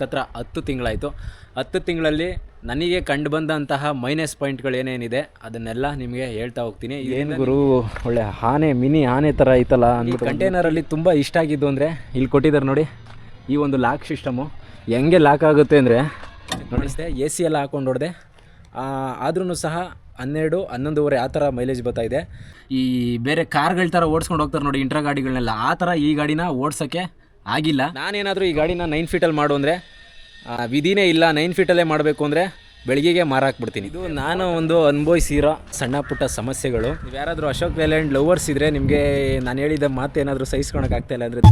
ಹತ್ತತ್ರ ಹತ್ತು ತಿಂಗಳಾಯಿತು. ಹತ್ತು ತಿಂಗಳಲ್ಲಿ ನನಗೆ ಕಂಡು ಬಂದಂತಹ ಮೈನಸ್ ಪಾಯಿಂಟ್ಗಳು ಏನೇನಿದೆ ಅದನ್ನೆಲ್ಲ ನಿಮಗೆ ಹೇಳ್ತಾ ಹೋಗ್ತೀನಿ. ಏನು ಗುರು ಒಳ್ಳೆ ಆನೆ ಮಿನಿ ಆನೆ ಥರ ಐತಲ್ಲ ಅಂದ್ಬಿಟ್ಟು ಕಂಟೈನರಲ್ಲಿ ತುಂಬ ಇಷ್ಟ ಆಗಿದ್ದು ಅಂದರೆ ಇಲ್ಲಿ ಕೊಟ್ಟಿದ್ದಾರೆ ನೋಡಿ ಈ ಒಂದು ಲಾಕ್ ಸಿಸ್ಟಮು ಹೆಂಗೆ ಲಾಕ್ ಆಗುತ್ತೆ ಅಂದರೆ ನೋಡಿಸ್ದೆ ಎ ಸಿ ಎಲ್ಲ ಹಾಕೊಂಡು ಹೊಡೆದೆ. ಆದ್ರೂ ಸಹ ಹನ್ನೆರಡು ಹನ್ನೊಂದುವರೆ ಆ ಥರ ಮೈಲೇಜ್ ಬರ್ತಾ ಇದೆ. ಈ ಬೇರೆ ಕಾರ್ಗಳ ಥರ ಓಡಿಸ್ಕೊಂಡು ಹೋಗ್ತಾರೆ ನೋಡಿ ಇಂಟ್ರಾ ಗಾಡಿಗಳನ್ನೆಲ್ಲ ಆ ಥರ ಈ ಗಾಡಿನ ಓಡ್ಸೋಕ್ಕೆ ಆಗಿಲ್ಲ. ನಾನೇನಾದರೂ ಈ ಗಾಡಿನ ನೈನ್ ಫೀಟಲ್ಲಿ ಮಾಡು ಅಂದರೆ ವಿಧಿನೇ ಇಲ್ಲ ನೈನ್ ಫೀಟಲ್ಲೇ ಮಾಡಬೇಕು ಅಂದರೆ ಬೆಳಗ್ಗೆಗೆ ಮಾರಾಕ್ಬಿಡ್ತೀನಿ ಇದು ನಾನು ಒಂದು ಅನುಭವಿಸಿರೋ ಸಣ್ಣ ಪುಟ್ಟ ಸಮಸ್ಯೆಗಳು. ನೀವು ಯಾರಾದರೂ ಅಶೋಕ್ ಲೇಲ್ಯಾಂಡ್ ಲವರ್ಸ್ ಇದ್ದರೆ ನಿಮಗೆ ನಾನು ಹೇಳಿದ ಮಾತು ಏನಾದರೂ ಸಹಿಸ್ಕೊಳಕ್ಕಾಗ್ತಾ ಇಲ್ಲ ಅಂದರೆ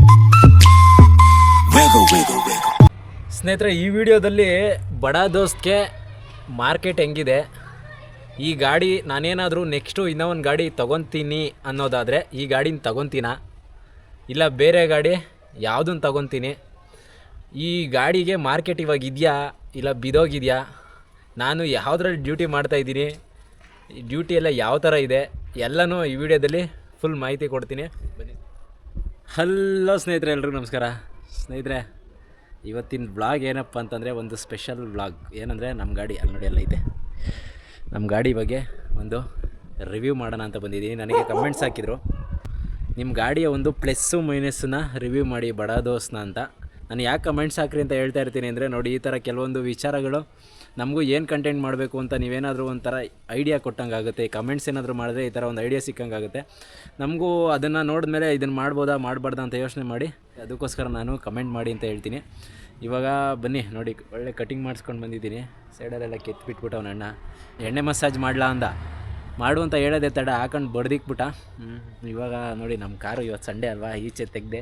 ಸ್ನೇಹಿತರೆ ಈ ವಿಡಿಯೋದಲ್ಲಿ ಬಡ ದೋಸ್ತ್ಗೆ ಮಾರ್ಕೆಟ್ ಹೆಂಗಿದೆ? ಈ ಗಾಡಿ ನಾನೇನಾದರೂ ನೆಕ್ಸ್ಟು ಇನ್ನೂ ಒಂದು ಗಾಡಿ ತೊಗೊತೀನಿ ಅನ್ನೋದಾದರೆ ಈ ಗಾಡಿನ ತೊಗೊತೀನ? ಇಲ್ಲ ಬೇರೆ ಗಾಡಿ? ಯಾವುದನ್ನು ತಗೊತೀನಿ? ಈ ಗಾಡಿಗೆ ಮಾರ್ಕೆಟ್ ಇವಾಗ ಇದೆಯಾ ಇಲ್ಲ ಬಿದೋಗಿದೆಯಾ? ನಾನು ಯಾವುದ್ರಲ್ಲಿ ಡ್ಯೂಟಿ ಮಾಡ್ತಾಯಿದ್ದೀನಿ ಡ್ಯೂಟಿ ಎಲ್ಲ ಯಾವ ಥರ ಇದೆ? ಎಲ್ಲನೂ ಈ ವಿಡಿಯೋದಲ್ಲಿ ಫುಲ್ ಮಾಹಿತಿ ಕೊಡ್ತೀನಿ. ಬನ್ನಿ. ಹಲೋ ಸ್ನೇಹಿತರೆ, ಎಲ್ರಿಗೂ ನಮಸ್ಕಾರ. ಸ್ನೇಹಿತರೆ, ಇವತ್ತಿನ ಬ್ಲಾಗ್ ಏನಪ್ಪ ಅಂತಂದರೆ ಒಂದು ಸ್ಪೆಷಲ್ ಬ್ಲಾಗ್ ಏನಂದರೆ ನಮ್ಮ ಗಾಡಿ ಅಲ್ಲಿ ಎಲ್ಲ ಇದೆ ನಮ್ಮ ಗಾಡಿ ಬಗ್ಗೆ ಒಂದು ರಿವ್ಯೂ ಮಾಡೋಣ ಅಂತ ಬಂದಿದ್ದೀನಿ. ನನಗೆ ಕಮೆಂಟ್ಸ್ ಹಾಕಿದರು. ನಿಮ್ಮ ಗಾಡಿಯ ಒಂದು ಪ್ಲಸ್ಸು ಮೈನಸ್ಸನ್ನ ರಿವ್ಯೂ ಮಾಡಿ ಬಡ ದೋಸ್ನ ಅಂತ. ನಾನು ಯಾಕೆ ಕಮೆಂಟ್ಸ್ ಹಾಕ್ರಿ ಅಂತ ಹೇಳ್ತಾ ಇರ್ತೀನಿ ಅಂದರೆ ನೋಡಿ ಈ ಥರ ಕೆಲವೊಂದು ವಿಚಾರಗಳು ನಮಗೂ ಏನು ಕಂಟೆಂಟ್ ಮಾಡಬೇಕು ಅಂತ ನೀವೇನಾದರೂ ಒಂಥರ ಐಡಿಯಾ ಕೊಟ್ಟಂಗೆ ಆಗುತ್ತೆ ಕಮೆಂಟ್ಸ್ ಏನಾದರೂ ಮಾಡಿದ್ರೆ ಈ ಥರ ಒಂದು ಐಡಿಯಾ ಸಿಕ್ಕಂಗಾಗುತ್ತೆ. ನಮಗೂ ಅದನ್ನು ನೋಡಿದ್ಮೇಲೆ ಇದನ್ನು ಮಾಡ್ಬೋದಾ, ಮಾಡಬಾರ್ದಾ ಅಂತ ಯೋಚನೆ ಮಾಡಿ ಅದಕ್ಕೋಸ್ಕರ ನಾನು ಕಮೆಂಟ್ ಮಾಡಿ ಅಂತ ಹೇಳ್ತೀನಿ. ಇವಾಗ ಬನ್ನಿ, ನೋಡಿ ಒಳ್ಳೆ ಕಟಿಂಗ್ ಮಾಡಿಸ್ಕೊಂಡು ಬಂದಿದ್ದೀನಿ. ಸೈಡಲ್ಲೆಲ್ಲ ಕೆತ್ತಿಬಿಟ್ಬಿಟ್ಟು ಅವನ ಅಣ್ಣ, ಎಣ್ಣೆ ಮಸಾಜ್ ಮಾಡಲಾ ಅಂದ. ಮಾಡು ಅಂತ ಹೇಳೋದೇ ತಡ, ಹಾಕೊಂಡು ಬಡ್ದಿಕ್ಬಿಟ್ಟ. ಇವಾಗ ನೋಡಿ ನಮ್ಮ ಕಾರು ಇವತ್ತು ಸಂಡೇ ಅಲ್ವಾ, ಈಚೆ ತೆಗೆದೆ.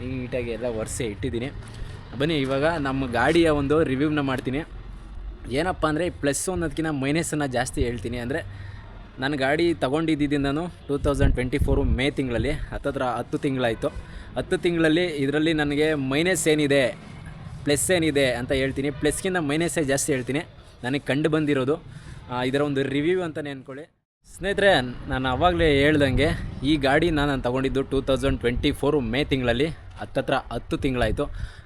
ನೀಟಾಗಿ ಎಲ್ಲ ಒರೆಸಿ ಇಟ್ಟಿದ್ದೀನಿ. ಬನ್ನಿ, ಇವಾಗ ನಮ್ಮ ಗಾಡಿಯ ಒಂದು ರಿವ್ಯೂವ್ನ ಮಾಡ್ತೀನಿ. ಏನಪ್ಪ ಅಂದರೆ ಪ್ಲಸ್ ಅನ್ನೋದಕ್ಕಿಂತ ಮೈನಸನ್ನು ಜಾಸ್ತಿ ಹೇಳ್ತೀನಿ. ಅಂದರೆ ನನ್ನ ಗಾಡಿ ತೊಗೊಂಡಿದ್ದಿಂದನೂ two thousand twenty four May ತಿಂಗಳಲ್ಲಿ, ಹತ್ತತ್ರ ಹತ್ತು ತಿಂಗಳಾಯಿತು. ಹತ್ತು ತಿಂಗಳಲ್ಲಿ ಇದರಲ್ಲಿ ನನಗೆ ಮೈನಸ್ ಏನಿದೆ ಪ್ಲಸ್ ಏನಿದೆ ಅಂತ ಹೇಳ್ತೀನಿ. ಪ್ಲಸ್ಗಿಂತ ಮೈನಸ್ಸೇ ಜಾಸ್ತಿ ಹೇಳ್ತೀನಿ. ನನಗೆ ಕಂಡು ಬಂದಿರೋದು ಇದರ ಒಂದು ರಿವ್ಯೂ ಅಂತಲೇ ಅಂದ್ಕೊಳ್ಳಿ ಸ್ನೇಹಿತರೆ, ನಾನು ಆವಾಗಲೇ ಹೇಳ್ದಂಗೆ, ಈ ಗಾಡಿ ನಾನು ತೊಗೊಂಡಿದ್ದು two thousand twenty four May ತಿಂಗಳಲ್ಲಿ, ಹತ್ತತ್ರ ಹತ್ತು ತಿಂಗಳಾಯಿತು.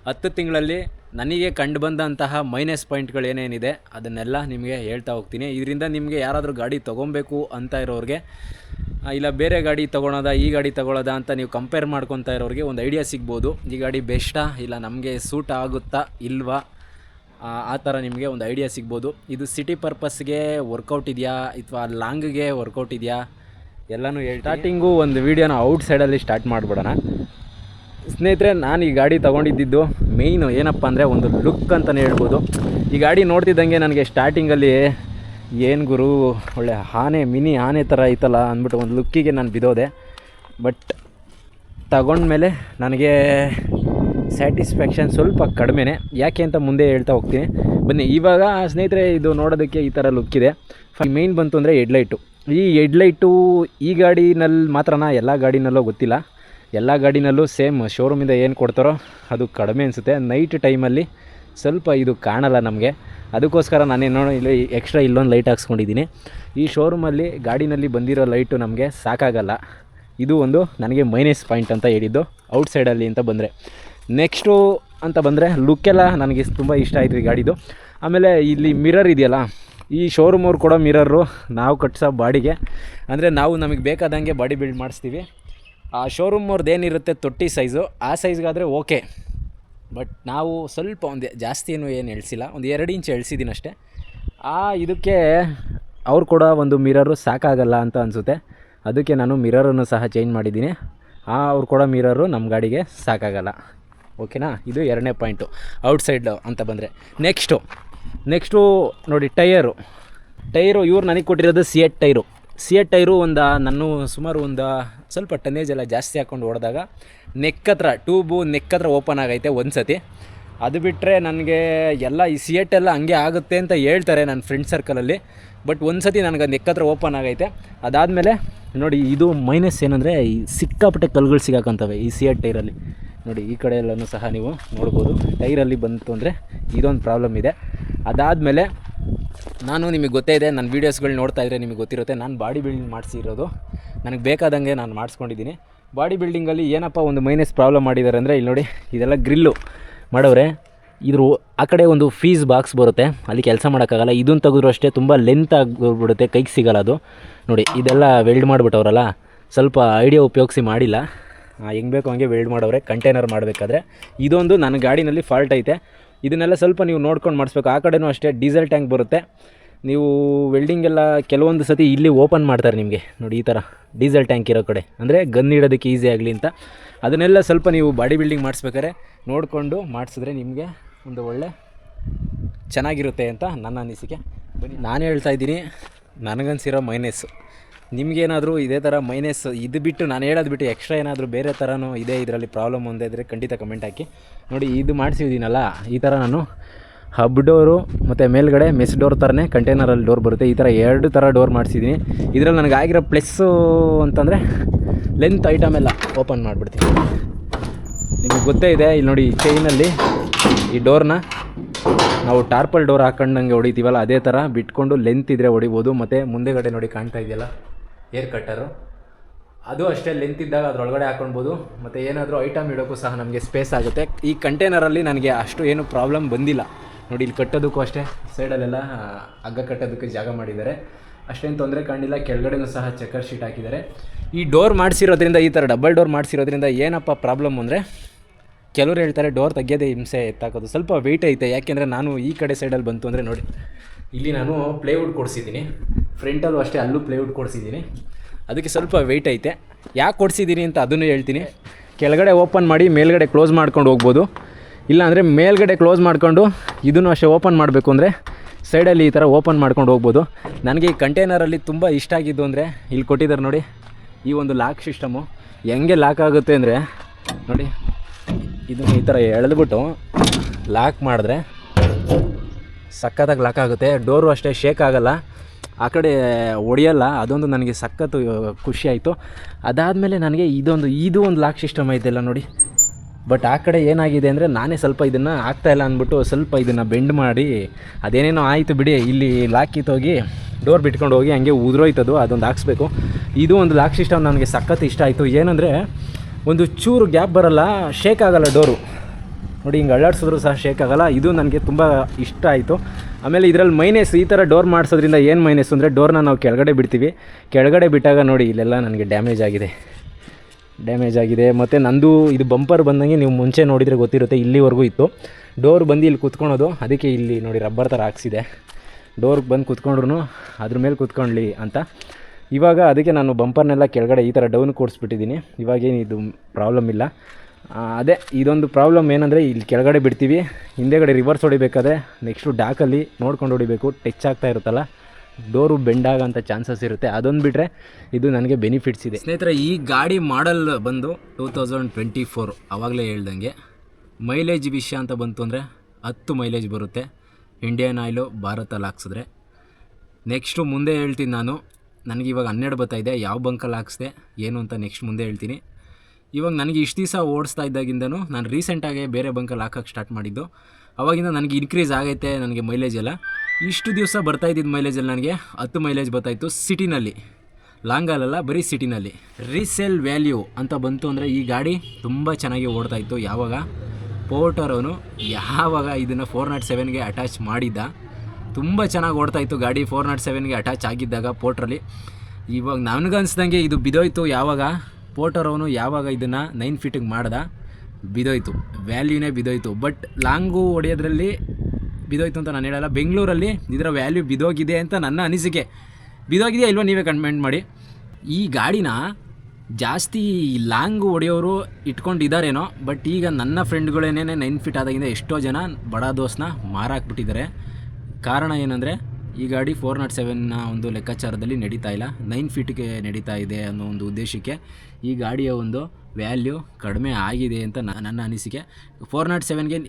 ಹತ್ತು ತಿಂಗಳಲ್ಲಿ ನನಗೆ ಕಂಡು ಬಂದಂತಹ ಮೈನಸ್ ಪಾಯಿಂಟ್ಗಳು ಏನೇನಿದೆ, ಅದನ್ನೆಲ್ಲ ನಿಮಗೆ ಹೇಳ್ತಾ ಹೋಗ್ತೀನಿ. ಇದರಿಂದ ನಿಮಗೆ ಯಾರಾದರೂ ಗಾಡಿ ತೊಗೊಬೇಕು ಅಂತ ಇರೋರಿಗೆ ಇಲ್ಲ ಬೇರೆ ಗಾಡಿ ತೊಗೊಳೋದ, ಈ ಗಾಡಿ ತೊಗೊಳೋದ ಅಂತ ನೀವು ಕಂಪೇರ್ ಮಾಡ್ಕೊತಾ ಇರೋರಿಗೆ ಒಂದು ಐಡಿಯಾ ಸಿಗ್ಬೋದು. ಈ ಗಾಡಿ ಬೆಸ್ಟಾ ಇಲ್ಲ ನಮಗೆ ಸೂಟ್ ಆಗುತ್ತಾ, ಇಲ್ವಾ? ಆ ಥರ ನಿಮಗೆ ಒಂದು ಐಡಿಯಾ ಸಿಗ್ಬೋದು. ಇದು ಸಿಟಿ ಪರ್ಪಸ್ಗೆ ವರ್ಕೌಟ್ ಇದೆಯಾ? ಅಥವಾ ಲಾಂಗ್ಗೆ ವರ್ಕೌಟ್ ಇದೆಯಾ? ಎಲ್ಲನೂ ಹೇಳಿ ಸ್ಟಾರ್ಟಿಂಗು ಒಂದು ವೀಡಿಯೋನ ಔಟ್ ಸೈಡಲ್ಲಿ ಸ್ಟಾರ್ಟ್ ಮಾಡಿಬಿಡೋಣ. ಸ್ನೇಹಿತರೆ, ನಾನು ಈ ಗಾಡಿ ತೊಗೊಂಡಿದ್ದು ಮೇಯ್ನು ಏನಪ್ಪ ಅಂದರೆ ಒಂದು ಲುಕ್ ಅಂತಲೇ ಹೇಳ್ಬೋದು. ಈ ಗಾಡಿ ನೋಡ್ತಿದ್ದಂಗೆ ನನಗೆ ಸ್ಟಾರ್ಟಿಂಗಲ್ಲಿ ಏನು ಗುರು, ಒಳ್ಳೆ ಆನೆ, ಮಿನಿ ಆನೆ ಥರ ಐತಲ್ಲ ಅಂದ್ಬಿಟ್ಟು ಒಂದು ಲುಕ್ಕಿಗೆ ನಾನು ಬಿದೋದೆ ಬಟ್ ತಗೊಂಡ್ಮೇಲೆ ನನಗೆ ಸ್ಯಾಟಿಸ್ಫ್ಯಾಕ್ಷನ್ ಸ್ವಲ್ಪ ಕಡಿಮೆನೇ. ಯಾಕೆ ಅಂತ ಮುಂದೆ ಹೇಳ್ತಾ ಹೋಗ್ತೀನಿ. ಬನ್ನಿ, ಇವಾಗ ಸ್ನೇಹಿತರೆ ಇದು ನೋಡೋದಕ್ಕೆ ಈ ಥರ ಲುಕ್ ಇದೆ. ಮೇಯ್ನ್ ಬಂತು ಅಂದರೆ ಹೆಡ್ಲೈಟು. ಈ ಹೆಡ್ಲೈಟು ಈ ಗಾಡಿನಲ್ಲಿ ಮಾತ್ರನಾ, ಎಲ್ಲ ಗಾಡಿನಲ್ಲೂ ಗೊತ್ತಿಲ್ಲ. ಎಲ್ಲ ಗಾಡಿನಲ್ಲೂ ಸೇಮ್ ಶೋರೂಮಿಂದ ಏನು ಕೊಡ್ತಾರೋ ಅದು ಕಡಿಮೆ ಅನಿಸುತ್ತೆ. ನೈಟ್ ಟೈಮಲ್ಲಿ ಸ್ವಲ್ಪ ಇದು ಕಾಣಲ್ಲ ನಮಗೆ. ಅದಕ್ಕೋಸ್ಕರ ನಾನೇನೋ ಇಲ್ಲಿ ಎಕ್ಸ್ಟ್ರಾ ಇಲ್ಲೊಂದು ಲೈಟ್ ಹಾಕ್ಸ್ಕೊಂಡಿದ್ದೀನಿ. ಈ ಶೋರೂಮಲ್ಲಿ ಗಾಡಿನಲ್ಲಿ ಬಂದಿರೋ ಲೈಟು ನಮಗೆ ಸಾಕಾಗಲ್ಲ. ಇದು ಒಂದು ನನಗೆ ಮೈನಸ್ ಪಾಯಿಂಟ್ ಅಂತ ಹೇಳಿದ್ದು. ಔಟ್ಸೈಡಲ್ಲಿ ಅಂತ ಬಂದರೆ. ನೆಕ್ಸ್ಟು ಅಂತ ಬಂದರೆ ಲುಕ್ಕೆಲ್ಲ ನನಗೆ ತುಂಬ ಇಷ್ಟ ಆಯಿತು ಈ ಗಾಡಿದು. ಆಮೇಲೆ ಇಲ್ಲಿ ಮಿರರ್ ಇದೆಯಲ್ಲ, ಈ ಶೋರೂಮ್ ಅವ್ರು ಕೊಡೋ ಮಿರರು ನಾವು ಕಟ್ಸೋ ಬಾಡಿಗೆ. ಅಂದರೆ ನಾವು ನಮಗೆ ಬೇಕಾದಂಗೆ ಬಾಡಿ ಬಿಲ್ಡ್ ಮಾಡಿಸ್ತೀವಿ. ಆ ಶೋರೂಮ್ ಅವ್ರದ್ದು ಏನಿರುತ್ತೆ ತೊಟ್ಟಿ ಸೈಜು ಆ ಸೈಜ್ಗಾದರೆ ಓಕೆ ಬಟ್ ನಾವು ಸ್ವಲ್ಪ ಒಂದು ಜಾಸ್ತಿ ಏನು ಏನು ಎಳ್ಸಿಲ್ಲ ಒಂದು ಎರಡು ಇಂಚ್ ಎಳ್ಸಿದ್ದೀನಿ ಅಷ್ಟೇ. ಆ ಇದಕ್ಕೆ ಅವ್ರು ಕೊಡೋ ಒಂದು ಮಿರರು ಸಾಕಾಗಲ್ಲ ಅಂತ ಅನಿಸುತ್ತೆ. ಅದಕ್ಕೆ ನಾನು ಮಿರರನ್ನು ಸಹ ಚೇಂಜ್ ಮಾಡಿದ್ದೀನಿ. ಆ ಅವ್ರು ಕೊಡೋ ಮಿರರು ನಮ್ಮ ಗಾಡಿಗೆ ಸಾಕಾಗಲ್ಲ. ಓಕೆನಾ? ಇದು ಎರಡನೇ ಪಾಯಿಂಟು. ಔಟ್ಸೈಡ್ ಅಂತ ಬಂದರೆ. ನೆಕ್ಸ್ಟು ನೆಕ್ಸ್ಟು ನೋಡಿ ಟೈಯರು ಟೈರು, ಇವ್ರು ನನಗೆ ಕೊಟ್ಟಿರೋದು CEAT tyre. CEAT tyre ಒಂದು, ನಾನು ಸುಮಾರು ಒಂದು, ಸ್ವಲ್ಪ ಟನೇಜ್ ಎಲ್ಲ ಜಾಸ್ತಿ ಹಾಕ್ಕೊಂಡು ಹೊಡೆದಾಗ ನೆಕ್ ಹತ್ರ ಟ್ಯೂಬು ನೆಕ್ ಹತ್ರ ಓಪನ್ ಆಗೈತೆ ಒಂದು ಸತಿ ಅದು ಬಿಟ್ಟರೆ ನನಗೆ ಎಲ್ಲ ಈ ಸಿ ಎಟ್ ಎಲ್ಲ ಹಂಗೆ ಆಗುತ್ತೆ ಅಂತ ಹೇಳ್ತಾರೆ ನನ್ನ ಫ್ರೆಂಡ್ ಸರ್ಕಲಲ್ಲಿ. ಬಟ್ ಒಂದು ಸತಿ ನನಗೆ ನೆಕ್ ಹತ್ರ ಓಪನ್ ಆಗೈತೆ. ಅದಾದಮೇಲೆ ನೋಡಿ, ಇದು ಮೈನಸ್ ಏನಂದರೆ ಈ ಸಿಕ್ಕಾಪಟ್ಟೆ ಕಲ್ಗಳು ಸಿಗಾಕಂತವೆ ಈ ಸಿಯರ್ ಟೈರಲ್ಲಿ ನೋಡಿ, ಈ ಕಡೆ ಎಲ್ಲನೂ ಸಹ ನೀವು ನೋಡ್ಬೋದು. ಟೈರಲ್ಲಿ ಬಂತು ಅಂದರೆ ಇದೊಂದು ಪ್ರಾಬ್ಲಮ್ ಇದೆ. ಅದಾದಮೇಲೆ ನಾನು ನಿಮಗೆ ಗೊತ್ತೇ ಇದೆ, ನನ್ನ ವೀಡಿಯೋಸ್ಗಳು ನೋಡ್ತಾ ಇದ್ರೆ ನಿಮಗೆ ಗೊತ್ತಿರುತ್ತೆ, ನಾನು ಬಾಡಿ ಬಿಲ್ಡಿಂಗ್ ಮಾಡಿಸಿರೋದು. ನನಗೆ ಬೇಕಾದಂಗೆ ನಾನು ಮಾಡಿಸ್ಕೊಂಡಿದ್ದೀನಿ. ಬಾಡಿ ಬಿಲ್ಡಿಂಗಲ್ಲಿ ಏನಪ್ಪ ಒಂದು ಮೈನಸ್ ಪ್ರಾಬ್ಲಮ್ ಮಾಡಿದ್ದಾರೆ ಅಂದರೆ, ಇಲ್ಲಿ ನೋಡಿ, ಇದೆಲ್ಲ ಗ್ರಿಲ್ಲು ಮಾಡವ್ರೆ ಇದ್ರ ಆ ಕಡೆ ಒಂದು ಫೀಸ್ ಬಾಕ್ಸ್ ಬರುತ್ತೆ. ಅಲ್ಲಿ ಕೆಲಸ ಮಾಡೋಕ್ಕಾಗಲ್ಲ. ಇದನ್ನು ತೆಗೆದ್ರು ಅಷ್ಟೇ ತುಂಬ ಲೆಂತ್ ಆಗಿಬಿಡುತ್ತೆ. ಕೈಗೆ ಸಿಗಲ್ಲ ಅದು. ನೋಡಿ, ಇದೆಲ್ಲ ವೆಲ್ಡ್ ಮಾಡಿಬಿಟ್ಟವ್ರಲ್ಲ. ಸ್ವಲ್ಪ ಐಡಿಯಾ ಉಪಯೋಗಿಸಿ ಮಾಡಿಲ್ಲ. ಹೆಂಗೆ ಬೇಕು ಹಂಗೆ ವೆಲ್ಡ್ ಮಾಡವ್ರೆ. ಕಂಟೈನರ್ ಮಾಡಬೇಕಾದ್ರೆ. ಇದೊಂದು ನನ್ನ ಗಾಡಿನಲ್ಲಿ ಫಾಲ್ಟ್ ಐತೆ. ಇದನ್ನೆಲ್ಲ ಸ್ವಲ್ಪ ನೀವು ನೋಡ್ಕೊಂಡು ಮಾಡಿಸ್ಬೇಕು. ಆ ಕಡೆಯೂ ಅಷ್ಟೇ ಡೀಸೆಲ್ ಟ್ಯಾಂಕ್ ಬರುತ್ತೆ. ನೀವು ವೆಲ್ಡಿಂಗೆಲ್ಲ ಕೆಲವೊಂದು ಸತಿ ಇಲ್ಲಿ ಓಪನ್ ಮಾಡ್ತಾರೆ ನಿಮಗೆ. ನೋಡಿ, ಈ ಥರ ಡೀಸೆಲ್ ಟ್ಯಾಂಕ್ ಇರೋ ಕಡೆ. ಅಂದರೆ ಗನ್ ಇಡೋದಕ್ಕೆ ಈಸಿ ಆಗಲಿ ಅಂತ. ಅದನ್ನೆಲ್ಲ ಸ್ವಲ್ಪ ನೀವು ಬಾಡಿ ಬಿಲ್ಡಿಂಗ್ ಮಾಡಿಸ್ಬೇಕಾದ್ರೆ ನೋಡಿಕೊಂಡು ಮಾಡಿಸಿದ್ರೆ ನಿಮಗೆ ಒಂದು ಒಳ್ಳೆ ಚೆನ್ನಾಗಿರುತ್ತೆ ಅಂತ ನನ್ನ ಅನಿಸಿಕೆ. ಬನ್ನಿ, ನಾನು ಹೇಳ್ತಾ ಇದ್ದೀನಿ, ನನಗನ್ಸಿರೋ ಮೈನಸ್ಸು ನಿಮಗೇನಾದರೂ ಇದೇ ಥರ ಮೈನಸ್ ಇದು ಬಿಟ್ಟು ನಾನು ಹೇಳೋದು ಬಿಟ್ಟು ಎಕ್ಸ್ಟ್ರಾ ಏನಾದರೂ ಬೇರೆ ಥರನೂ ಇದೆ ಇದರಲ್ಲಿ ಪ್ರಾಬ್ಲಮ್ ಒಂದೇ ಇದ್ದರೆ ಖಂಡಿತ ಕಮೆಂಟ್ ಹಾಕಿ. ನೋಡಿ, ಇದು ಮಾಡಿಸಿದ್ದೀನಲ್ಲ ಈ ಥರ ನಾನು ಹಬ್ ಡೋರು ಮತ್ತು ಮೇಲ್ಗಡೆ ಮೆಸ್ ಡೋರ್ ಥರನೇ ಕಂಟೈನರಲ್ಲಿ ಡೋರ್ ಬರುತ್ತೆ. ಈ ಥರ ಎರಡು ಥರ ಡೋರ್ ಮಾಡಿಸಿದ್ದೀನಿ ಇದರಲ್ಲಿ ನನಗೆ ಆಗಿರೋ ಪ್ಲಸ್ಸು ಅಂತಂದರೆ ಲೆಂತ್ ಐಟಮ್ ಎಲ್ಲ ಓಪನ್ ಮಾಡಿಬಿಡ್ತೀನಿ. ನಿಮಗೆ ಗೊತ್ತೇ ಇದೆ, ಇಲ್ಲಿ ನೋಡಿ ಚೈನಲ್ಲಿ ಈ ಡೋರ್ನ ನಾವು ಟಾರ್ಪಲ್ ಡೋರ್ ಹಾಕೊಂಡಂಗೆ ಹೊಡಿತೀವಲ್ಲ, ಅದೇ ಥರ ಬಿಟ್ಕೊಂಡು ಲೆಂತ್ ಇದ್ದರೆ ಹೊಡಿಬೋದು, ಮತ್ತು ಮುಂದೆಗಡೆ ನೋಡಿ ಕಾಣ್ತಾ ಇದೆಯಲ್ಲ ಏರ್ ಕಟ್ಟರು ಅದು ಅಷ್ಟೇ ಲೆಂತ್ ಇದ್ದಾಗ ಅದರೊಳಗಡೆ ಹಾಕೊಳ್ಬೋದು ಮತ್ತು ಏನಾದರೂ ಐಟಮ್ ಇಡೋಕ್ಕೂ ಸಹ ನಮಗೆ ಸ್ಪೇಸ್ ಆಗುತ್ತೆ. ಈ ಕಂಟೈನರಲ್ಲಿ ನನಗೆ ಅಷ್ಟು ಏನು ಪ್ರಾಬ್ಲಮ್ ಬಂದಿಲ್ಲ. ನೋಡಿ, ಇಲ್ಲಿ ಕಟ್ಟೋದಕ್ಕೂ ಅಷ್ಟೇ ಸೈಡಲ್ಲೆಲ್ಲ ಹಗ್ಗ ಕಟ್ಟೋದಕ್ಕೆ ಜಾಗ ಮಾಡಿದ್ದಾರೆ. ಅಷ್ಟೇನು ತೊಂದರೆ ಕಾಣಿಲ್ಲ ಕೆಳಗಡೆನೂ ಸಹ ಚೆಕ್ಕರ್ ಶೀಟ್ ಹಾಕಿದ್ದಾರೆ. ಈ ಡೋರ್ ಮಾಡಿಸಿರೋದ್ರಿಂದ, ಈ ಥರ ಡಬಲ್ ಡೋರ್ ಮಾಡಿಸಿರೋದ್ರಿಂದ ಏನಪ್ಪ ಪ್ರಾಬ್ಲಮ್ ಅಂದರೆ ಕೆಲವರು ಹೇಳ್ತಾರೆ ಡೋರ್ ತೆಗಿಯೋದೇ ಹಿಂಸೆ ಎತ್ತಾಕೋದು. ಸ್ವಲ್ಪ ವೆಯ್ಟ್ ಐತೆ, ಯಾಕೆಂದರೆ ನಾನು ಈ ಕಡೆ ಸೈಡಲ್ಲಿ ಬಂತು ಅಂದರೆ ನೋಡಿ. ಇಲ್ಲಿ ನಾನು ಪ್ಲೇವುಡ್ ಕೊಡಿಸಿದ್ದೀನಿ. ಫ್ರಂಟಲ್ಲೂ ಅಷ್ಟೇ ಅಲ್ಲೂ ಪ್ಲೇವುಡ್ ಕೊಡಿಸಿದ್ದೀನಿ. ಅದಕ್ಕೆ ಸ್ವಲ್ಪ ವೆಯ್ಟ್ ಐತೆ. ಯಾಕೆ ಕೊಡಿಸಿದ್ದೀನಿ ಅಂತ ಅದನ್ನು ಹೇಳ್ತೀನಿ. ಕೆಳಗಡೆ ಓಪನ್ ಮಾಡಿ, ಮೇಲ್ಗಡೆ ಕ್ಲೋಸ್ ಮಾಡ್ಕೊಂಡು ಹೋಗ್ಬೋದು. ಇಲ್ಲ ಅಂದರೆ ಮೇಲ್ಗಡೆ ಕ್ಲೋಸ್ ಮಾಡಿಕೊಂಡು ಇದನ್ನು ಅಷ್ಟೇ ಓಪನ್ ಮಾಡಬೇಕು ಅಂದರೆ ಸೈಡಲ್ಲಿ ಈ ಥರ ಓಪನ್ ಮಾಡ್ಕೊಂಡು ಹೋಗ್ಬೋದು. ನನಗೆ ಈ ಕಂಟೈನರಲ್ಲಿ ತುಂಬ ಇಷ್ಟ ಆಗಿದ್ದು ಅಂದರೆ ಇಲ್ಲಿ ಕೊಟ್ಟಿದ್ದಾರೆ ನೋಡಿ. ಈ ಒಂದು ಲಾಕ್ ಸಿಸ್ಟಮು ಹೆಂಗೆ ಲಾಕ್ ಆಗುತ್ತೆ ಅಂದರೆ ನೋಡಿ. ಇದನ್ನು ಈ ಥರ ಎಳೆದ್ಬಿಟ್ಟು ಲಾಕ್ ಮಾಡಿದ್ರೆ ಸಖತ್ತಾಗಿ ಲಾಕ್ ಆಗುತ್ತೆ. ಡೋರು ಅಷ್ಟೇ ಶೇಕ್ ಆಗೋಲ್ಲ. ಆ ಕಡೆ ಒಡೆಯಲ್ಲ, ಅದೊಂದು ನನಗೆ ಸಖತ್ತು ಖುಷಿ ಆಯಿತು. ಅದಾದಮೇಲೆ ನನಗೆ ಇದೊಂದು, ಇದು ಒಂದು ಲಾಕ್ ಸಿಸ್ಟಮ್ ಐತೆಲ್ಲ ನೋಡಿ. ಬಟ್ ಆ ಕಡೆ ಏನಾಗಿದೆ ಅಂದರೆ ನಾನೇ ಸ್ವಲ್ಪ ಇದನ್ನು ಆಗ್ತಾಯಿಲ್ಲ ಅಂದ್ಬಿಟ್ಟು ಸ್ವಲ್ಪ ಇದನ್ನು ಬೆಂಡ್ ಮಾಡಿ, ಅದೇನೇನೋ ಆಯಿತು ಬಿಡಿ, ಇಲ್ಲಿ ಲಾಕ್ ಕಿತ್ತೋಗಿ ಡೋರ್ ಬಿಟ್ಕೊಂಡು ಹೋಗಿ ಹಂಗೆ ಉದುರೋಯ್ತದು, ಅದೊಂದು ಹಾಕ್ಸ್ಬೇಕು. ಇದು ಒಂದು ಲಾಕ್ ಸಿಸ್ಟಮ್ ನನಗೆ ಸಖತ್ತು ಇಷ್ಟ ಆಯಿತು. ಏನಂದರೆ ಒಂದು ಚೂರು ಗ್ಯಾಪ್ ಬರಲ್ಲ ಶೇಕ್ ಆಗಲ್ಲ ಡೋರು. ನೋಡಿ, ಹಿಂಗೆ ಅಳ್ಳಾಡ್ಸಿದ್ರು ಸಹ ಶೇಕ್ ಆಗಲ್ಲ. ಇದು ನನಗೆ ತುಂಬ ಇಷ್ಟ ಆಯಿತು. ಆಮೇಲೆ ಇದರಲ್ಲಿ ಮೈನಸ್ ಈ ಥರ ಡೋರ್ ಮಾಡಿಸೋದ್ರಿಂದ ಏನು ಮೈನಸ್ ಅಂದರೆ ಡೋರ್ನ ನಾವು ಕೆಳಗಡೆ ಬಿಡ್ತೀವಿ. ಕೆಳಗಡೆ ಬಿಟ್ಟಾಗ ನೋಡಿ, ಇಲ್ಲೆಲ್ಲ ನನಗೆ ಡ್ಯಾಮೇಜ್ ಆಗಿದೆ. ಡ್ಯಾಮೇಜ್ ಆಗಿದೆ. ಮತ್ತು ನಂದು ಇದು ಬಂಪರ್ ಬಂದಂಗೆ ನೀವು ಮುಂಚೆ ನೋಡಿದರೆ ಗೊತ್ತಿರುತ್ತೆ, ಇಲ್ಲಿವರೆಗೂ ಇತ್ತು. ಡೋರ್ ಬಂದು ಇಲ್ಲಿ ಕುತ್ಕೊಳೋದು, ಅದಕ್ಕೆ ಇಲ್ಲಿ ನೋಡಿ ರಬ್ಬರ್ ಥರ ಹಾಕ್ಸಿದೆ. ಡೋರ್ಗೆ ಬಂದು ಕುತ್ಕೊಂಡ್ರು ಅದ್ರ ಮೇಲೆ ಕುತ್ಕೊಳ್ಳಿ ಅಂತ. ಇವಾಗ ಅದಕ್ಕೆ ನಾನು ಬಂಪರ್ನೆಲ್ಲ ಕೆಳಗಡೆ ಈ ಥರ ಡೌನ್ ಕೊಡಿಸ್ಬಿಟ್ಟಿದ್ದೀನಿ ಇವಾಗೇನು ಇದು ಪ್ರಾಬ್ಲಮ್ ಇಲ್ಲ. ಅದೇ ಇದೊಂದು ಪ್ರಾಬ್ಲಮ್ ಏನಂದರೆ ಇಲ್ಲಿ ಕೆಳಗಡೆ ಬಿಡ್ತೀವಿ. ಹಿಂದೆಗಡೆ ರಿವರ್ಸ್ ಹೊಡಿಬೇಕಾದ್ರೆ ನೆಕ್ಸ್ಟು ಡಾಕಲ್ಲಿ ನೋಡ್ಕೊಂಡು ಹೊಡಿಬೇಕು. ಟಚ್ ಆಗ್ತಾ ಇರುತ್ತಲ್ಲ. ಡೋರು ಬೆಂಡ್ ಆಗೋಂಥ ಚಾನ್ಸಸ್ ಇರುತ್ತೆ. ಅದೊಂದು ಬಿಟ್ಟರೆ ಇದು ನನಗೆ ಬೆನಿಫಿಟ್ಸ್ ಇದೆ. ಸ್ನೇಹಿತರೆ, ಈ ಗಾಡಿ ಮಾಡಲ್ ಬಂದು ಟೂ ತೌಸಂಡ್ ಟ್ವೆಂಟಿ ಫೋರ್ ಆವಾಗಲೇ ಹೇಳ್ದಂಗೆ. ಮೈಲೇಜ್ ವಿಷಯ ಅಂತ ಬಂತು ಅಂದರೆ ಹತ್ತು ಮೈಲೇಜ್ ಬರುತ್ತೆ. ಇಂಡಿಯನ್ ಆಯಿಲು ಭಾರತಲ್ಲಿ ಹಾಕ್ಸಿದ್ರೆ ನೆಕ್ಸ್ಟು ಮುಂದೆ ಹೇಳ್ತೀನಿ ನಾನು. ನನಗೆ ಇವಾಗ ಹನ್ನೆರಡು ಬರ್ತಾಯಿದೆ ಯಾವ ಬಂಕಲ್ಲಿ ಹಾಕ್ಸ್ದೆ, ಏನು ಅಂತ ನೆಕ್ಸ್ಟ್ ಮುಂದೆ ಹೇಳ್ತೀನಿ. ಇವಾಗ ನನಗೆ ಇಷ್ಟು ದಿವಸ ಓಡಿಸ್ತಾ ಇದ್ದಾಗಿಂದನೂ ನಾನು ರೀಸೆಂಟಾಗಿ ಬೇರೆ ಬಂಕಲ್ಲಿ ಹಾಕೋಕ್ಕೆ ಸ್ಟಾರ್ಟ್ ಮಾಡಿದ್ದು. ಅವಾಗಿಂದ ನನಗೆ ಇನ್ಕ್ರೀಸ್ ಆಗೈತೆ ನನಗೆ ಮೈಲೇಜ್ ಎಲ್ಲ. ಇಷ್ಟು ದಿವಸ ಬರ್ತಾ ಇದ್ದಿದ್ದು ಮೈಲೇಜಲ್ಲಿ ನನಗೆ ಹತ್ತು ಮೈಲೇಜ್ ಬರ್ತಾಯಿತ್ತು ಸಿಟಿನಲ್ಲಿ. ಲಾಂಗಲ್ಲ ಬರೀ ಸಿಟಿನಲ್ಲಿ. ರೀಸೇಲ್ ವ್ಯಾಲ್ಯೂ ಅಂತ ಬಂತು ಅಂದರೆ ಈ ಗಾಡಿ ತುಂಬ ಚೆನ್ನಾಗಿ ಓಡ್ತಾಯಿತ್ತು ಯಾವಾಗ? ಪೋರ್ಟರ್ ಅವನು ಯಾವಾಗ ಇದನ್ನು ಫೋರ್ ನಾಟ್ ಸೆವೆನ್ಗೆ ಅಟ್ಯಾಚ್ ಮಾಡಿದ್ದ? ತುಂಬ ಚೆನ್ನಾಗಿ ಓಡ್ತಾ ಇತ್ತು. ಗಾಡಿ ಫೋರ್ ನಾಟ್ ಸೆವೆನ್ಗೆ ಅಟ್ಯಾಚ್ ಆಗಿದ್ದಾಗ ಪೋರ್ಟ್ರಲ್ಲಿ ಇವಾಗ ನನಗನ್ಸ್ದಂಗೆ ಇದು ಬಿದೋಯ್ತು ಯಾವಾಗ? ಪೋರ್ಟರ್ ಅವನು ಯಾವಾಗ ಇದನ್ನು ನೈನ್ ಫೀಟಿಗೆ ಮಾಡ್ದ? ಬಿದೋಯ್ತು. ವ್ಯಾಲ್ಯೂನೇ ಬಿದೋಯ್ತು. ಬಟ್ ಲಾಂಗು ಹೊಡೆಯೋದ್ರಲ್ಲಿ ಬಿದೋಯ್ತು ಅಂತ ನಾನು ಹೇಳಲ್ಲ. ಬೆಂಗಳೂರಲ್ಲಿ ಇದರ ವ್ಯಾಲ್ಯೂ ಬಿದೋಗಿದೆ ಅಂತ ನನ್ನ ಅನಿಸಿಕೆ. ಬಿದೋಗಿದೆಯಾ ಇಲ್ವೋ ನೀವೇ ಕಮೆಂಟ್ ಮಾಡಿ. ಈ ಗಾಡಿನ ಜಾಸ್ತಿ ಲಾಂಗ್ ಹೊಡೆಯೋರು ಇಟ್ಕೊಂಡಿದ್ದಾರೇನೋ ಬಟ್ ಈಗ ನನ್ನ ಫ್ರೆಂಡ್ಗಳೇನೇ ನೈನ್ ಫೀಟ್ ಆದಾಗಿಂದ ಎಷ್ಟೋ ಜನ ಬಡ ದೋಸ್ನ ಮಾರಾಕ್ಬಿಟ್ಟಿದ್ದಾರೆ ಕಾರಣ ಏನಂದರೆ, ಈ ಗಾಡಿ ಫೋರ್ ನಾಟ್ ಸೆವೆನ್ನ ಒಂದು ಲೆಕ್ಕಾಚಾರದಲ್ಲಿ ನಡೀತಾ ಇಲ್ಲ. ನೈನ್ ಫೀಟ್ಗೆ ನಡೀತಾ ಇದೆ ಅನ್ನೋ ಒಂದು ಉದ್ದೇಶಕ್ಕೆ ಈ ಗಾಡಿಯ ಒಂದು ವ್ಯಾಲ್ಯೂ ಕಡಿಮೆ ಆಗಿದೆ ಅಂತ ನನ್ನ ಅನಿಸಿಕೆ. ಫೋರ್ ನಾಟ್ ಸೆವೆನ್ಗೆ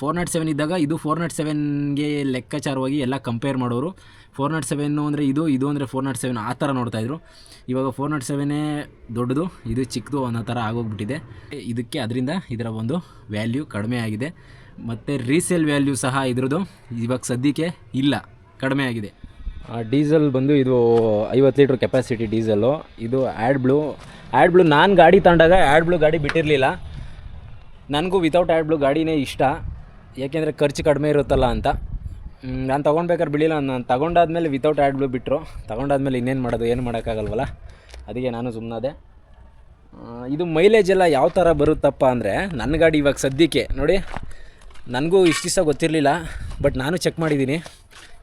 ಫೋರ್ ನಾಟ್ ಸೆವೆನ್ ಇದ್ದಾಗ ಇದು ಫೋರ್ ನಾಟ್ ಸೆವೆನ್ಗೆ ಲೆಕ್ಕಾಚಾರವಾಗಿ ಎಲ್ಲ ಕಂಪೇರ್ ಮಾಡೋರು. ಫೋರ್ ನಾಟ್ ಸೆವೆನ್ನು ಅಂದರೆ ಇದು ಇದು ಅಂದರೆ ಫೋರ್ ನಾಟ್ ಸೆವೆನ್ ಆ ಥರ ನೋಡ್ತಾಯಿದ್ರು ಇವಾಗ ಫೋರ್ ನಾಟ್ ಸೆವೆನೇ ದೊಡ್ಡದು, ಇದು ಚಿಕ್ಕದು ಅನ್ನೋ ಥರ ಆಗೋಗ್ಬಿಟ್ಟಿದೆ. ಇದಕ್ಕೆ ಅದರಿಂದ ಇದರ ಒಂದು ವ್ಯಾಲ್ಯೂ ಕಡಿಮೆ ಆಗಿದೆ. ಮತ್ತು ರೀಸೇಲ್ ವ್ಯಾಲ್ಯೂ ಸಹ ಇದ್ರದ್ದು ಇವಾಗ ಸದ್ಯಕ್ಕೆ ಇಲ್ಲ, ಕಡಿಮೆ ಆಗಿದೆ. ಡೀಸೆಲ್ ಬಂದು ಇದು ಐವತ್ತು ಲೀಟ್ರ್ ಕೆಪಾಸಿಟಿ ಡೀಸೆಲ್ಲು ಇದು ಆ್ಯಡ್ ಬ್ಲೂ ಆ್ಯಡ್ ಬ್ಲೂ ನಾನು ಗಾಡಿ ತಗೊಂಡಾಗ ಆ್ಯಡ್ ಬ್ಲೂ ಗಾಡಿ ಬಿಟ್ಟಿರಲಿಲ್ಲ. ನನಗೂ ವಿತೌಟ್ ಆ್ಯಡ್ ಬ್ಲೂ ಗಾಡಿನೇ ಇಷ್ಟ. ಏಕೆಂದರೆ ಖರ್ಚು ಕಡಿಮೆ ಇರುತ್ತಲ್ಲ ಅಂತ. ನಾನು ತೊಗೊಳ್ಬೇಕಾದ್ರೆ ಬಿಡಿಲ್ಲ ನಾನು ತೊಗೊಂಡಾದ್ಮೇಲೆ ವಿತೌಟ್ ಆ್ಯಡ್ ಬ್ಲೂ ಬಿಟ್ಟರು ತೊಗೊಂಡಾದ್ಮೇಲೆ ಇನ್ನೇನು ಮಾಡೋದು, ಏನು ಮಾಡೋಕ್ಕಾಗಲ್ವಲ್ಲ? ಅದಕ್ಕೆ ನಾನು ಸುಮ್ಮನಾದೆ ಇದು ಮೈಲೇಜ್ ಎಲ್ಲ ಯಾವ ಥರ ಬರುತ್ತಪ್ಪ ಅಂದರೆ ನನ್ನ ಗಾಡಿ ಇವಾಗ ಸದ್ಯಕ್ಕೆ, ನೋಡಿ. ನನಗೂ ಇಷ್ಟು ದಿವಸ ಗೊತ್ತಿರಲಿಲ್ಲ ಬಟ್ ನಾನು ಚೆಕ್ ಮಾಡಿದ್ದೀನಿ.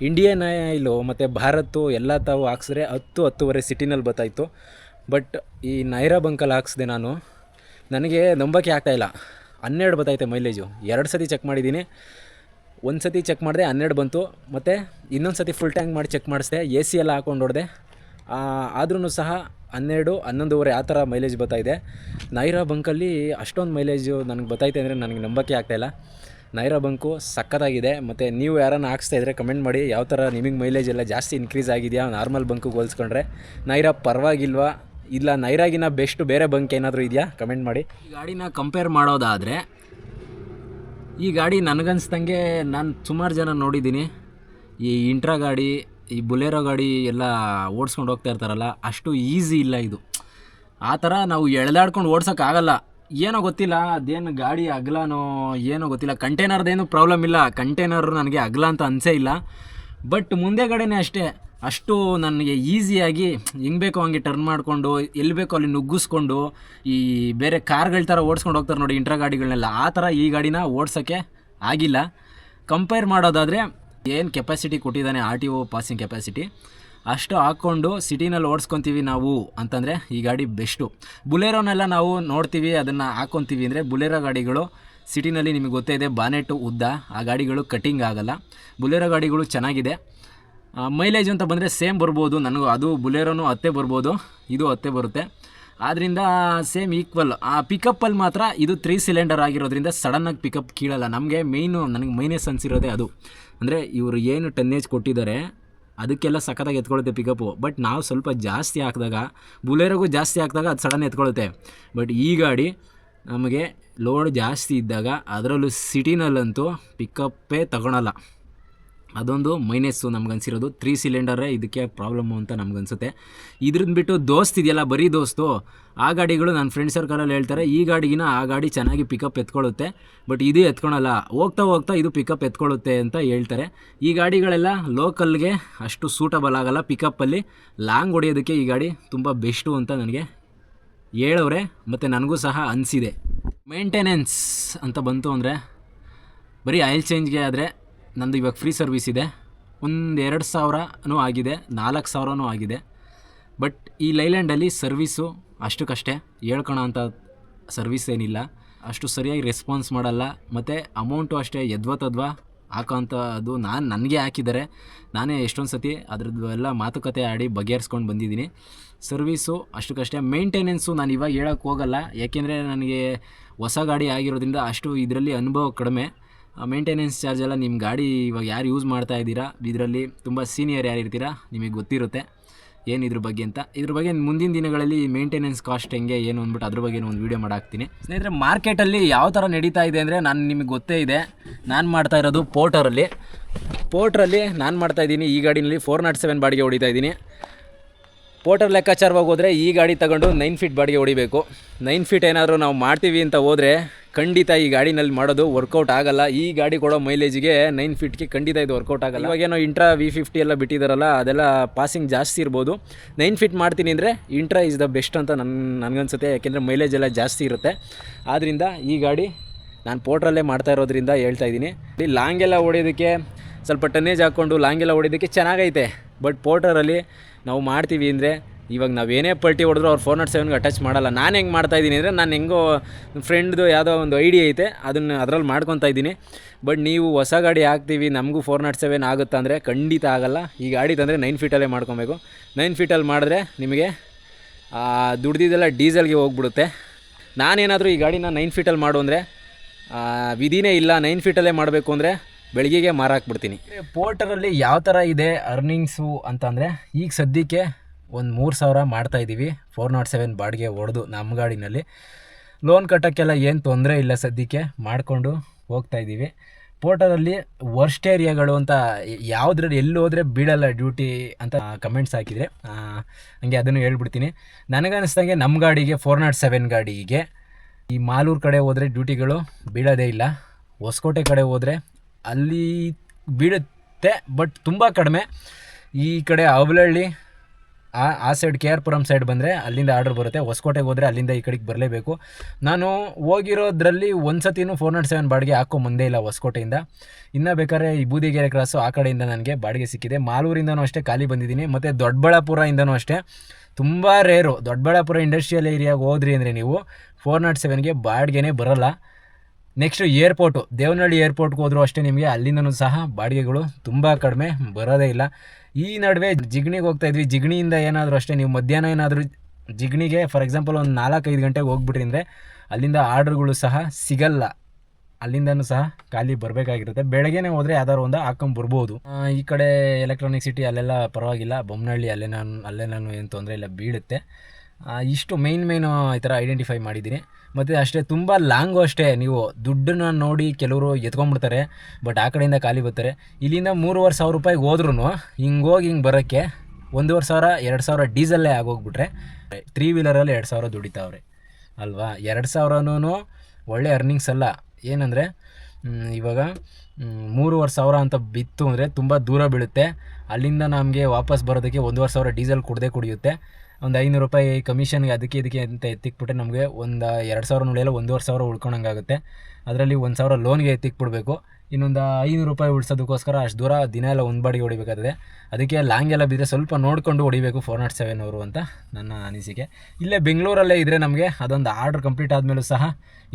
ಇಂಡಿಯನ್ ಆಯಿಲು ಮತ್ತು ಭಾರತ್ತು ಎಲ್ಲ ತಾವು ಹಾಕ್ಸಿದ್ರೆ ಹತ್ತು ಹತ್ತುವರೆ ಸಿಟಿನಲ್ಲಿ ಬರ್ತಾಯಿತ್ತು. ಬಟ್ ಈ ನೈರಾ ಬಂಕಲ್ಲಿ ಹಾಕ್ಸಿದೆ ನಾನು. ನನಗೆ ನಂಬಕ್ಕೆ ಆಗ್ತಾಯಿಲ್ಲ ಹನ್ನೆರಡು ಬರ್ತೈತೆ ಮೈಲೇಜು ಎರಡು ಸತಿ ಚೆಕ್ ಮಾಡಿದ್ದೀನಿ. ಒಂದು ಸತಿ ಚೆಕ್ ಮಾಡಿದೆ, ಹನ್ನೆರಡು ಬಂತು. ಮತ್ತು ಇನ್ನೊಂದು ಸತಿ ಫುಲ್ ಟ್ಯಾಂಕ್ ಮಾಡಿ ಚೆಕ್ ಮಾಡಿಸಿದೆ. ಎ ಸಿ ಎಲ್ಲ ಹಾಕೊಂಡು ಹೊಡೆದೆ. ಆದ್ರೂ ಸಹ ಹನ್ನೆರಡು, ಹನ್ನೊಂದುವರೆ ಆ ಥರ ಮೈಲೇಜ್ ಬರ್ತಾಯಿದೆ. ನೈರಾ ಬಂಕಲ್ಲಿ ಅಷ್ಟೊಂದು ಮೈಲೇಜು ನನಗೆ ಬರ್ತೈತೆ ಅಂದರೆ ನನಗೆ ನಂಬಕ್ಕೆ ಆಗ್ತಾಯಿಲ್ಲ ನೈರಾ ಬಂಕು ಸಖತ್ತಾಗಿದೆ ಮತ್ತು ನೀವು ಯಾರನ್ನ ಹಾಕ್ಸ್ತಾ ಇದ್ದರೆ ಕಮೆಂಟ್ ಮಾಡಿ. ಯಾವ ಥರ ನಿಮಗೆ ಮೈಲೇಜ್ ಎಲ್ಲ ಜಾಸ್ತಿ ಇನ್ಕ್ರೀಸ್ ಆಗಿದೆಯಾ? ನಾರ್ಮಲ್ ಬಂಕಿಗೆ ಹೋಲಿಸ್ಕೊಂಡ್ರೆ. ನೈರಾ ಪರವಾಗಿಲ್ವಾ? ಇಲ್ಲ, ನೈರಾಗಿನ ಬೆಸ್ಟ್ ಬೇರೆ ಬಂಕ್ ಏನಾದರೂ ಇದೆಯಾ? ಕಮೆಂಟ್ ಮಾಡಿ. ಈ ಗಾಡಿನ ಕಂಪೇರ್ ಮಾಡೋದಾದರೆ, ಈ ಗಾಡಿ ನನಗನ್ಸ್ದಂಗೆ ನಾನು ಸುಮಾರು ಜನ ನೋಡಿದ್ದೀನಿ. ಈ ಇಂಟ್ರಾ ಗಾಡಿ, ಈ ಬುಲೆರೋ ಗಾಡಿ ಎಲ್ಲ ಓಡಿಸ್ಕೊಂಡು ಹೋಗ್ತಾ ಇರ್ತಾರಲ್ಲ, ಅಷ್ಟು ಈಸಿ ಇಲ್ಲ ಇದು. ಆ ಥರ ನಾವು ಎಳೆದಾಡ್ಕೊಂಡು ಓಡ್ಸೋಕ್ಕಾಗಲ್ಲ ಏನೋ ಗೊತ್ತಿಲ್ಲ, ಅದೇನು ಗಾಡಿ ಅಗಲನೋ ಏನೋ ಗೊತ್ತಿಲ್ಲ. ಕಂಟೈನರ್ದೇನು ಪ್ರಾಬ್ಲಮ್ ಇಲ್ಲ. ಕಂಟೈನರ್ ನನಗೆ ಅಗಲ ಅಂತ ಅನಿಸೇ ಇಲ್ಲ. ಬಟ್ ಮುಂದೆ ಮುಂದೆಗಡೆನೇ ಅಷ್ಟೇ, ಅಷ್ಟು ನನಗೆ ಈಸಿಯಾಗಿ ಹೆಂಗೆ ಬೇಕೋ ಹಂಗೆ ಟರ್ನ್ ಮಾಡಿಕೊಂಡು, ಎಲ್ಲಿ ಬೇಕೋ ಅಲ್ಲಿ ನುಗ್ಗಿಸ್ಕೊಂಡು, ಈ ಬೇರೆ ಕಾರ್ಗಳ ಥರ ಓಡಿಸ್ಕೊಂಡು ಹೋಗ್ತಾರೆ ನೋಡಿ ಇಂಟ್ರಾ ಗಾಡಿಗಳನ್ನೆಲ್ಲ ಆ ಥರ ಈ ಗಾಡಿನ ಓಡಿಸೋಕ್ಕೆ ಆಗಿಲ್ಲ. ಕಂಪೇರ್ ಮಾಡೋದಾದರೆ, ಏನು ಕೆಪಾಸಿಟಿ ಕೊಟ್ಟಿದ್ದಾನೆ R T O passing capacity ಅಷ್ಟು ಹಾಕ್ಕೊಂಡು ಸಿಟಿನಲ್ಲಿ ಓಡಿಸ್ಕೊತೀವಿ ನಾವು ಅಂತಂದರೆ ಈ ಗಾಡಿ ಬೆಸ್ಟು. ಬುಲೆರೋನೆಲ್ಲ ನಾವು ನೋಡ್ತೀವಿ, ಅದನ್ನು ಹಾಕ್ಕೊತೀವಿ ಅಂದರೆ ಬುಲೆರೋ ಗಾಡಿಗಳು ಸಿಟಿನಲ್ಲಿ ನಿಮಗೆ ಗೊತ್ತೇ ಇದೆ ಬಾನೆಟು ಉದ್ದ, ಆ ಗಾಡಿಗಳು ಕಟ್ಟಿಂಗ್ ಆಗಲ್ಲ. ಬುಲೆರೋ ಗಾಡಿಗಳು ಚೆನ್ನಾಗಿದೆ. ಮೈಲೇಜ್ ಅಂತ ಬಂದರೆ ಸೇಮ್ ಬರ್ಬೋದು, ನನಗೂ ಅದು ಬುಲೆರೋನು ಹತ್ತೆ ಬರ್ಬೋದು, ಇದು ಹತ್ತೆ ಬರುತ್ತೆ. ಆದ್ದರಿಂದ ಸೇಮ್ ಈಕ್ವಲ್. ಆ ಪಿಕಪ್ಪಲ್ಲಿ ಮಾತ್ರ ಇದು ತ್ರೀ ಸಿಲಿಂಡರ್ ಆಗಿರೋದ್ರಿಂದ ಸಡನ್ನಾಗಿ ಪಿಕಪ್ ಕೀಳಲ್ಲ. ನಮಗೆ ಮೇಯ್ನು ನನಗೆ ಮೈನಸ್ ಅನಿಸಿರೋದೇ ಅದು. ಅಂದರೆ ಇವರು ಏನು ಟನ್ನೇಜ್ ಕೊಟ್ಟಿದ್ದಾರೆ ಅದಕ್ಕೆಲ್ಲ ಸಖತ್ತಾಗಿ ಎತ್ಕೊಳುತ್ತೆ ಪಿಕಪ್ಪು ಬಟ್ ನಾವು ಸ್ವಲ್ಪ ಜಾಸ್ತಿ ಹಾಕಿದಾಗ ಬುಲೆರೋಗೂ ಜಾಸ್ತಿ ಹಾಕಿದಾಗ ಅದು ಸಡನ್ ಎತ್ಕೊಳುತ್ತೆ ಬಟ್ ಈ ಗಾಡಿ ನಮಗೆ ಲೋಡ್ ಜಾಸ್ತಿ ಇದ್ದಾಗ, ಅದರಲ್ಲೂ ಸಿಟಿನಲ್ಲಂತೂ ಪಿಕಪ್ಪೇ ತಗೊಳಲ್ಲ. ಅದೊಂದು ಮೈನಸ್ಸು ನಮ್ಗನ್ಸಿರೋದು. ತ್ರೀ ಸಿಲಿಂಡರೇ ಇದಕ್ಕೆ ಪ್ರಾಬ್ಲಮ್ಮು ಅಂತ ನಮ್ಗನ್ಸುತ್ತೆ. ಇದ್ರದ್ದು ಬಿಟ್ಟು ದೋಸ್ತ್ ಇದೆಯಲ್ಲ, ಬರೀ ದೋಸ್ತು. ಆ ಗಾಡಿಗಳು ನನ್ನ ಫ್ರೆಂಡ್ ಸರ್ಕಲಲ್ಲಿ ಹೇಳ್ತಾರೆ, ಈ ಗಾಡಿಗಿನ ಆ ಗಾಡಿ ಚೆನ್ನಾಗಿ ಪಿಕಪ್ ಎತ್ಕೊಳ್ಳುತ್ತೆ ಬಟ್ ಇದು ಎತ್ಕೊಳ್ಳಲ್ಲ ಹೋಗ್ತಾ ಹೋಗ್ತಾ ಇದು ಪಿಕಪ್ ಎತ್ಕೊಳ್ಳುತ್ತೆ ಅಂತ ಹೇಳ್ತಾರೆ. ಈ ಗಾಡಿಗಳೆಲ್ಲ ಲೋಕಲ್ಗೆ ಅಷ್ಟು ಸೂಟಬಲ್ ಆಗಲ್ಲ ಪಿಕಪ್ಪಲ್ಲಿ ಲಾಂಗ್ ಹೊಡೆಯೋದಕ್ಕೆ ಈ ಗಾಡಿ ತುಂಬ ಬೆಸ್ಟು ಅಂತ ನನಗೆ ಹೇಳವ್ರೆ, ಮತ್ತು ನನಗೂ ಸಹ ಅನಿಸಿದೆ. ಮೇಂಟೆನೆನ್ಸ್ ಅಂತ ಬಂತು ಅಂದರೆ, ಬರೀ ಆಯಿಲ್ ಚೇಂಜ್ಗೆ ಆದರೆ ನಂದು ಇವಾಗ ಫ್ರೀ ಸರ್ವಿಸ್ ಇದೆ. ಒಂದು ಎರಡು ಸಾವಿರನೂ ಆಗಿದೆ, ನಾಲ್ಕು ಸಾವಿರನೂ ಆಗಿದೆ. ಬಟ್ ಈ ಲೈಲ್ಯಾಂಡಲ್ಲಿ ಸರ್ವೀಸು ಅಷ್ಟಕ್ಕಷ್ಟೇ. ಹೇಳ್ಕೊಳೋ ಅಂಥ ಸರ್ವಿಸ್ ಏನಿಲ್ಲ. ಅಷ್ಟು ಸರಿಯಾಗಿ ರೆಸ್ಪಾನ್ಸ್ ಮಾಡಲ್ಲ. ಮತ್ತು ಅಮೌಂಟು ಅಷ್ಟೇ ಯದ್ವಾ ತದ್ವಾ ಹಾಕೋಂಥ ಅದು ನಾನು ನನಗೆ ಹಾಕಿದ್ದಾರೆ. ನಾನೇ ಎಷ್ಟೊಂದು ಸತಿ ಅದ್ರದ್ದು ಎಲ್ಲ ಮಾತುಕತೆ ಆಡಿ ಬಗೆಹರಿಸ್ಕೊಂಡು ಬಂದಿದ್ದೀನಿ. ಸರ್ವೀಸು ಅಷ್ಟಕ್ಕಷ್ಟೇ. ಮೇಂಟೆನೆನ್ಸು ನಾನು ಇವಾಗ ಹೇಳೋಕ್ಕೆ ಹೋಗಲ್ಲ. ಯಾಕೆಂದರೆ ನನಗೆ ಹೊಸ ಗಾಡಿ ಆಗಿರೋದ್ರಿಂದ ಅಷ್ಟು ಇದರಲ್ಲಿ ಅನುಭವ ಕಡಿಮೆ. ಮೇಂಟೆನೆನ್ಸ್ ಚಾರ್ಜ್ ಎಲ್ಲ ನಿಮ್ಮ ಗಾಡಿ ಇವಾಗ ಯಾರು ಯೂಸ್ ಮಾಡ್ತಾ ಇದ್ದೀರಾ? ಇದರಲ್ಲಿ ತುಂಬ ಸೀನಿಯರ್ ಯಾರು ಇರ್ತೀರಾ? ನಿಮಗೆ ಗೊತ್ತಿರುತ್ತೆ. ಏನು ಇದ್ರ ಬಗ್ಗೆ ಅಂತ. ಇದ್ರ ಬಗ್ಗೆ ಮುಂದಿನ ದಿನಗಳಲ್ಲಿ ಮೇಂಟೆನೆನ್ಸ್ ಕಾಸ್ಟ್ ಹೆಂಗೆ, ಏನು ಅಂದ್ಬಿಟ್ಟು ಅದ್ರ ಬಗ್ಗೆ ಒಂದು ವೀಡಿಯೋ ಮಾಡಾಕ್ತೀನಿ. ಸ್ನೇಹಿತರೆ ಮಾರ್ಕೆಟಲ್ಲಿ ಯಾವ ಥರ ನಡೀತಾ ಇದೆ ಅಂದರೆ ನಾನು ನಿಮಗೆ ಗೊತ್ತೇ ಇದೆ. ನಾನು ಮಾಡ್ತಾ ಇರೋದು ಪೋರ್ಟರಲ್ಲಿ ಪೋರ್ಟ್ರಲ್ಲಿ ನಾನು ಮಾಡ್ತಾ ಇದ್ದೀನಿ. ಈ ಗಾಡಿನಲ್ಲಿ ಫೋರ್ ನಾಟ್ ಸೆವೆನ್ ಬಾಡಿಗೆ ಹೊಡಿತಾ ಇದ್ದೀನಿ. ಪೋರ್ಟರ್ ಲೆಕ್ಕಾಚಾರವಾಗಿ ಹೋದರೆ ಈ ಗಾಡಿ ತಗೊಂಡು ನೈನ್ ಫೀಟ್ ಬಾಡಿಗೆ ಹೊಡಿಬೇಕು. ನೈನ್ ಫೀಟ್ ಏನಾದರೂ ನಾವು ಮಾಡ್ತೀವಿ ಅಂತ ಹೋದರೆ ಖಂಡಿತ ಈ ಗಾಡಿನಲ್ಲಿ ಮಾಡೋದು ವರ್ಕೌಟ್ ಆಗಲ್ಲ. ಈ ಗಾಡಿ ಕೊಡೋ ಮೈಲೇಜಿಗೆ ನೈನ್ ಫೀಟ್ಗೆ ಖಂಡಿತ ಇದು ವರ್ಕೌಟ್ ಆಗಲ್ಲ. ಇವಾಗೇನೋ ಇಂಟ್ರಾ ವಿ ಫಿಫ್ಟಿ ಎಲ್ಲ ಬಿಟ್ಟಿದ್ದಾರಲ್ಲ ಅದೆಲ್ಲ ಪಾಸಿಂಗ್ ಜಾಸ್ತಿ ಇರ್ಬೋದು. ನೈನ್ ಫಿಟ್ ಮಾಡ್ತೀನಿ ಅಂದರೆ ಇಂಟ್ರಾ ಇಸ್ ದ ಬೆಸ್ಟ್ ಅಂತ ನನ್ನ ನನಗನ್ಸುತ್ತೆ, ಯಾಕೆಂದರೆ ಮೈಲೇಜ್ ಎಲ್ಲ ಜಾಸ್ತಿ ಇರುತ್ತೆ. ಆದ್ದರಿಂದ ಈ ಗಾಡಿ ನಾನು ಪೋಟ್ರಲ್ಲೇ ಮಾಡ್ತಾ ಇರೋದ್ರಿಂದ ಹೇಳ್ತಾ ಇದ್ದೀನಿ. ಲಾಂಗ್ ಲಾಂಗೆಲ್ಲ ಹೊಡೆಯೋದಕ್ಕೆ ಸ್ವಲ್ಪ ಟನ್ನೇಜ್ ಹಾಕ್ಕೊಂಡು ಲಾಂಗೆಲ್ಲ ಹೊಡೆಯೋದಕ್ಕೆ ಚೆನ್ನಾಗೈತೆ. ಬಟ್ ಪೋಟ್ರಲ್ಲಿ ನಾವು ಮಾಡ್ತೀವಿ ಅಂದರೆ ಇವಾಗ ನಾವೇನೇ ಪಲ್ಟಿ ಹೊಡೆದ್ರು ಅವ್ರು ಫೋರ್ ನಾಟ್ ಸೆವೆನ್ಗೆ ಅಟ್ಯಾಚ್ ಮಾಡಲ್ಲ. ನಾನು ಹೆಂಗೆ ಮಾಡ್ತಾ ಇದ್ದೀನಿ ಅಂದರೆ ನಾನು ಹೆಂಗೋ ಫ್ರೆಂಡ್ದು ಯಾವುದೋ ಒಂದು ಐಡಿಯಾ ಐತೆ, ಅದನ್ನು ಅದರಲ್ಲಿ ಮಾಡ್ಕೊತಾ ಇದ್ದೀನಿ. ಬಟ್ ನೀವು ಹೊಸ ಗಾಡಿ ಹಾಕ್ತೀವಿ, ನಮಗೂ ಫೋರ್ ನಾಟ್ ಸೆವೆನ್ ಆಗುತ್ತಾ ಅಂದರೆ ಖಂಡಿತ ಆಗಲ್ಲ. ಈ ಗಾಡಿ ತಂದರೆ ನೈನ್ ಫೀಟಲ್ಲೇ ಮಾಡ್ಕೊಬೇಕು. ನೈನ್ ಫೀಟಲ್ಲಿ ಮಾಡಿದ್ರೆ ನಿಮಗೆ ದುಡ್ದಿದ್ದೆಲ್ಲ ಡೀಸೆಲ್ಗೆ ಹೋಗ್ಬಿಡುತ್ತೆ. ನಾನೇನಾದರೂ ಈ ಗಾಡಿನ ನೈನ್ ಫೀಟಲ್ಲಿ ಮಾಡು ಅಂದರೆ ವಿಧಿನೇ ಇಲ್ಲ. ನೈನ್ ಫೀಟಲ್ಲೇ ಮಾಡಬೇಕು ಅಂದರೆ ಬೆಳಗ್ಗೆಗೆ ಮಾರಾಕ್ಬಿಡ್ತೀನಿ ಪೋರ್ಟರಲ್ಲಿ ಯಾವ ಥರ ಇದೆ ಅರ್ನಿಂಗ್ಸು ಅಂತಂದರೆ ಈಗ ಸದ್ಯಕ್ಕೆ ಒಂದು ಮೂರು ಸಾವಿರ ಮಾಡ್ತಾ ಇದ್ದೀವಿ ಫೋರ್ ನಾಟ್ ಸೆವೆನ್ ಬಾಡಿಗೆ ಹೊಡೆದು ನಮ್ಮ ಗಾಡಿನಲ್ಲಿ. ಲೋನ್ ಕಟ್ಟೋಕ್ಕೆಲ್ಲ ಏನು ತೊಂದರೆ ಇಲ್ಲ ಸದ್ಯಕ್ಕೆ. ಮಾಡಿಕೊಂಡು ಹೋಗ್ತಾ ಇದ್ದೀವಿ ಪೋರ್ಟರಲ್ಲಿ ವರ್ಸ್ಟ್ ಏರಿಯಾಗಳು ಅಂತ ಯಾವುದ್ರಲ್ಲಿ ಎಲ್ಲಿ ಹೋದರೆ ಬೀಳಲ್ಲ ಡ್ಯೂಟಿ ಅಂತ ಕಮೆಂಟ್ಸ್ ಹಾಕಿದರೆ. ಹಂಗೆ ಅದನ್ನು ಹೇಳ್ಬಿಡ್ತೀನಿ. ನನಗನ್ನಿಸ್ದಂಗೆ ನಮ್ಮ ಗಾಡಿಗೆ ಫೋರ್ ನಾಟ್ ಸೆವೆನ್ ಗಾಡಿಗೆ ಈ ಮಾಲೂರು ಕಡೆ ಹೋದರೆ ಡ್ಯೂಟಿಗಳು ಬೀಳೋದೇ ಇಲ್ಲ. ಹೊಸಕೋಟೆ ಕಡೆ ಹೋದರೆ ಅಲ್ಲಿ ಬೀಳುತ್ತೆ ಬಟ್ ತುಂಬ ಕಡಿಮೆ. ಈ ಕಡೆ ಅವಲಹಳ್ಳಿ ಆ ಆ side K R Puram side ಬಂದರೆ ಅಲ್ಲಿಂದ ಆರ್ಡರ್ ಬರುತ್ತೆ. ಹೊಸಕೋಟೆಗೆ ಹೋದರೆ ಅಲ್ಲಿಂದ ಈ ಕಡೆಗೆ ಬರಲೇಬೇಕು. ನಾನು ಹೋಗಿರೋದ್ರಲ್ಲಿ ಒಂದು ಸತಿನೂ ಫೋರ್ ನಾಟ್ ಸೆವೆನ್ ಬಾಡಿಗೆ ಹಾಕೋ ಮುಂದೆ ಇಲ್ಲ ಹೊಸಕೋಟೆಯಿಂದ. ಇನ್ನು ಬೇಕಾದ್ರೆ ಈ ಬೂದಿಗೆರೆ ಕ್ರಾಸು ಆ ಕಡೆಯಿಂದ ನನಗೆ ಬಾಡಿಗೆ ಸಿಕ್ಕಿದೆ. ಮಾಲೂರಿಂದನೂ ಅಷ್ಟೇ ಖಾಲಿ ಬಂದಿದ್ದೀನಿ. ಮತ್ತು ದೊಡ್ಡಬಳ್ಳಾಪುರದಿಂದನೂ ಅಷ್ಟೇ. ತುಂಬ ರೇರು ದೊಡ್ಡಬಳ್ಳಾಪುರ ಇಂಡಸ್ಟ್ರಿಯಲ್ ಏರಿಯಾಗೆ ಹೋದ್ರಿ ಅಂದರೆ ನೀವು ಫೋರ್ ನಾಟ್ ಸೆವೆನ್ಗೆ ಬಾಡಿಗೆನೇ ಬರೋಲ್ಲ. ನೆಕ್ಸ್ಟ್ ಏರ್ಪೋರ್ಟು ದೇವನಹಳ್ಳಿ ಏರ್ಪೋರ್ಟ್ಗೆ ಹೋದ್ರು ಅಷ್ಟೇ ನಿಮಗೆ. ಅಲ್ಲಿಂದನೂ ಸಹ ಬಾಡಿಗೆಗಳು ತುಂಬ ಕಡಿಮೆ, ಬರೋದೇ ಇಲ್ಲ. ಈ ನಡುವೆ ಜಿಗಣಿಗೆ ಹೋಗ್ತಾ ಇದ್ವಿ. ಜಿಗಣಿಯಿಂದ ಏನಾದರೂ ಅಷ್ಟೇ, ನೀವು ಮಧ್ಯಾಹ್ನ ಏನಾದರೂ ಜಿಗಣಿಗೆ ಫಾರ್ ಎಕ್ಸಾಂಪಲ್ ಒಂದು ನಾಲ್ಕೈದು ಗಂಟೆಗೆ ಹೋಗ್ಬಿಟ್ರಿ ಅಂದರೆ ಅಲ್ಲಿಂದ ಆರ್ಡ್ರ್ಗಳು ಸಹ ಸಿಗಲ್ಲ. ಅಲ್ಲಿಂದನೂ ಸಹ ಖಾಲಿ ಬರಬೇಕಾಗಿರುತ್ತೆ. ಬೆಳಗ್ಗೆನೇ ಹೋದರೆ ಯಾವ್ದಾದ್ರು ಒಂದು ಹಾಕೊಂಡು ಬರ್ಬೋದು. ಈ ಕಡೆ ಎಲೆಕ್ಟ್ರಾನಿಕ್ ಸಿಟಿ ಅಲ್ಲೆಲ್ಲ ಪರವಾಗಿಲ್ಲ. ಬೊಮ್ಮನಹಳ್ಳಿ ಅಲ್ಲೇ ನಾನು ಅಲ್ಲೇ ನಾನು ಏನು ತೊಂದರೆ ಇಲ್ಲ, ಬೀಳುತ್ತೆ. ಇಷ್ಟು ಮೈನ್ ಮೈನು ಈ ಥರ ಐಡೆಂಟಿಫೈ ಮಾಡಿದ್ದೀನಿ. ಮತ್ತು ಅಷ್ಟೇ ತುಂಬ ಲಾಂಗು ಅಷ್ಟೇ. ನೀವು ದುಡ್ಡನ್ನ ನೋಡಿ ಕೆಲವರು ಎತ್ಕೊಂಡ್ಬಿಡ್ತಾರೆ, ಬಟ್ ಆ ಕಡೆಯಿಂದ ಖಾಲಿ ಬರ್ತಾರೆ. ಇಲ್ಲಿಂದ ಮೂರುವರೆ ಸಾವಿರ ರೂಪಾಯಿಗೆ ಹೋದ್ರೂ ಹಿಂಗೆ ಹೋಗಿ ಹಿಂಗೆ ಬರೋಕ್ಕೆ ಒಂದೂವರೆ ಸಾವಿರ, ಎರಡು ಸಾವಿರ ಡೀಸೆಲ್ಲೇ ಆಗೋಗ್ಬಿಟ್ರೆ ತ್ರೀ ವೀಲರಲ್ಲಿ ಎರಡು ಸಾವಿರ ದುಡಿತಾವ್ರೆ. ಅಲ್ವಾ? ಎರಡು ಸಾವಿರನೂ ಒಳ್ಳೆ ಅರ್ನಿಂಗ್ಸ್ ಅಲ್ಲ. ಏನಂದರೆ ಇವಾಗ ಮೂರುವರೆ ಸಾವಿರ ಅಂತ ಬಿತ್ತು ಅಂದರೆ ತುಂಬ ದೂರ ಬೀಳುತ್ತೆ. ಅಲ್ಲಿಂದ ನಮಗೆ ವಾಪಸ್ ಬರೋದಕ್ಕೆ ಒಂದೂವರೆ ಸಾವಿರ ಡೀಸೆಲ್ ಕುಡದೆ ಕುಡಿಯುತ್ತೆ. ಒಂದು ಐನೂರು ರೂಪಾಯಿ ಕಮಿಷನ್ಗೆ ಅದಕ್ಕೆ ಇದಕ್ಕೆ ಅಂತ ಎತ್ತಿಕ್ಬಿಟ್ಟು ನಮಗೆ ಒಂದು ಎರಡು ಸಾವಿರ ಉಳಿಯಲ್ಲ ಒಂದೂವರೆ ಸಾವಿರ ಉಳ್ಕೊಂಡಂಗಾಗುತ್ತೆ. ಅದರಲ್ಲಿ ಒಂದು ಸಾವಿರ ಲೋನ್ಗೆ ಎತ್ತಿಕ್ಬಿಡ್ಬೇಕು. ಇನ್ನೊಂದು ಐನೂರು ರೂಪಾಯಿ ಉಳಿಸೋದಕ್ಕೋಸ್ಕರ ಅಷ್ಟು ದೂರ ದಿನ ಎಲ್ಲ ಒಂದು ಬಾಡಿಗೆ ಹೊಡಿಬೇಕಾಗ್ತದೆ. ಅದಕ್ಕೆ ಲಾಂಗ್ ಎಲ್ಲ ಬಿದ್ದರೆ ಸ್ವಲ್ಪ ನೋಡಿಕೊಂಡು ಹೊಡಿಬೇಕು ಫೋರ್ ನಾಟ್ ಸೆವೆನ್ ಅವರು ಅಂತ ನನ್ನ ಅನಿಸಿಕೆ. ಇಲ್ಲೇ ಬೆಂಗಳೂರಲ್ಲೇ ಇದ್ದರೆ ನಮಗೆ ಅದೊಂದು ಆರ್ಡ್ರ್ ಕಂಪ್ಲೀಟ್ ಆದಮೇಲೂ ಸಹ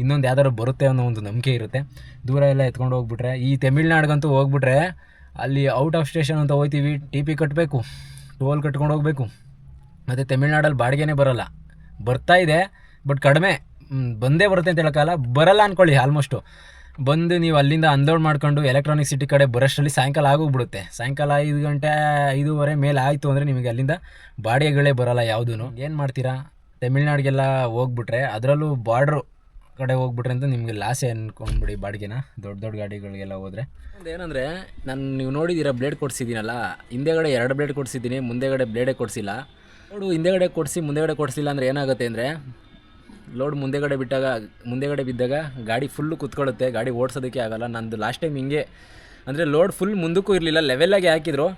ಇನ್ನೊಂದು ಯಾವ್ದಾದ್ರು ಬರುತ್ತೆ ಅನ್ನೋ ಒಂದು ನಂಬಿಕೆ ಇರುತ್ತೆ. ದೂರ ಎಲ್ಲ ಎತ್ಕೊಂಡು ಹೋಗ್ಬಿಟ್ರೆ, ಈ ತಮಿಳ್ನಾಡ್ಗಂತೂ ಹೋಗ್ಬಿಟ್ರೆ ಅಲ್ಲಿ ಔಟ್ ಆಫ್ ಸ್ಟೇಷನ್ ಅಂತ ಹೋಗ್ತೀವಿ ಟಿ ಪಿ ಕಟ್ಟಬೇಕು ಟೋಲ್ ಕಟ್ಕೊಂಡು ಹೋಗಬೇಕು. ಮತ್ತು ತಮಿಳ್ನಾಡಲ್ಲಿ ಬಾಡಿಗೆನೇ ಬರೋಲ್ಲ. ಬರ್ತಾ ಇದೆ, ಬಟ್ ಕಡಿಮೆ. ಬಂದೇ ಬರುತ್ತೆ ಅಂತ ಹೇಳೋಕ್ಕಲ್ಲ ಬರಲ್ಲ ಅಂದ್ಕೊಳ್ಳಿ ಆಲ್ಮೋಸ್ಟು ಬಂದು ನೀವು ಅಲ್ಲಿಂದ ಅನ್ಲೋಡ್ ಮಾಡ್ಕೊಂಡು ಎಲೆಕ್ಟ್ರಾನಿಕ್ ಸಿಟಿ ಕಡೆ ಬರೋಷ್ಟರಲ್ಲಿ ಸಾಯಂಕಾಲ ಆಗೋಗ್ಬಿಡುತ್ತೆ. ಸಾಯಂಕಾಲ ಐದು ಗಂಟೆ ಐದೂವರೆ ಮೇಲೆ ಆಯಿತು ಅಂದರೆ ನಿಮಗೆ ಅಲ್ಲಿಂದ ಬಾಡಿಗೆಗಳೇ ಬರೋಲ್ಲ ಯಾವುದೂ ಏನು ಮಾಡ್ತೀರಾ? ತಮಿಳ್ನಾಡಿಗೆಲ್ಲ ಹೋಗ್ಬಿಟ್ರೆ ಅದರಲ್ಲೂ ಬಾರ್ಡ್ರು ಕಡೆ ಹೋಗ್ಬಿಟ್ರೆ ಅಂತ ನಿಮಗೆ ಲಾಸೇ ಅನ್ಕೊಂಡ್ಬಿಡಿ ಬಾಡಿಗೆನ. ದೊಡ್ಡ ದೊಡ್ಡ ಗಾಡಿಗಳಿಗೆಲ್ಲ ಹೋದರೆ. ಏನಂದರೆ ನಾನು ನೀವು ನೋಡಿದ್ದೀರಾ ಬ್ಲೇಡ್ ಕೊಡಿಸಿದ್ದೀನಲ್ಲ? ಹಿಂದೆಗಡೆ ಎರಡು ಬ್ಲೇಡ್ ಕೊಡಿಸಿದ್ದೀನಿ, ಮುಂದೆಗಡೆ ಬ್ಲೇಡೇ ಕೊಡಿಸಿಲ್ಲ. ಲೋಡು ಹಿಂದೆಗಡೆ ಕೊಡಿಸಿ, ಮುಂದೆಗಡೆ ಕೊಡಿಸಿಲ್ಲ ಅಂದರೆ ಏನಾಗುತ್ತೆ ಅಂದರೆ ಲೋಡ್ ಮುಂದೆಗಡೆ ಬಿಟ್ಟಾಗ, ಮುಂದೆಗಡೆ ಬಿದ್ದಾಗ ಗಾಡಿ ಫುಲ್ಲು ಕುತ್ಕೊಳ್ಳುತ್ತೆ, ಗಾಡಿ ಓಡಿಸೋದಕ್ಕೆ ಆಗಲ್ಲ. ನಂದು ಲಾಸ್ಟ್ ಟೈಮ್ ಹಿಂಗೆ, ಅಂದರೆ ಲೋಡ್ ಫುಲ್ ಮುಂದಕ್ಕೂ ಇರಲಿಲ್ಲ ಲೆವೆಲಾಗಿ ಹಾಕಿದ್ರು.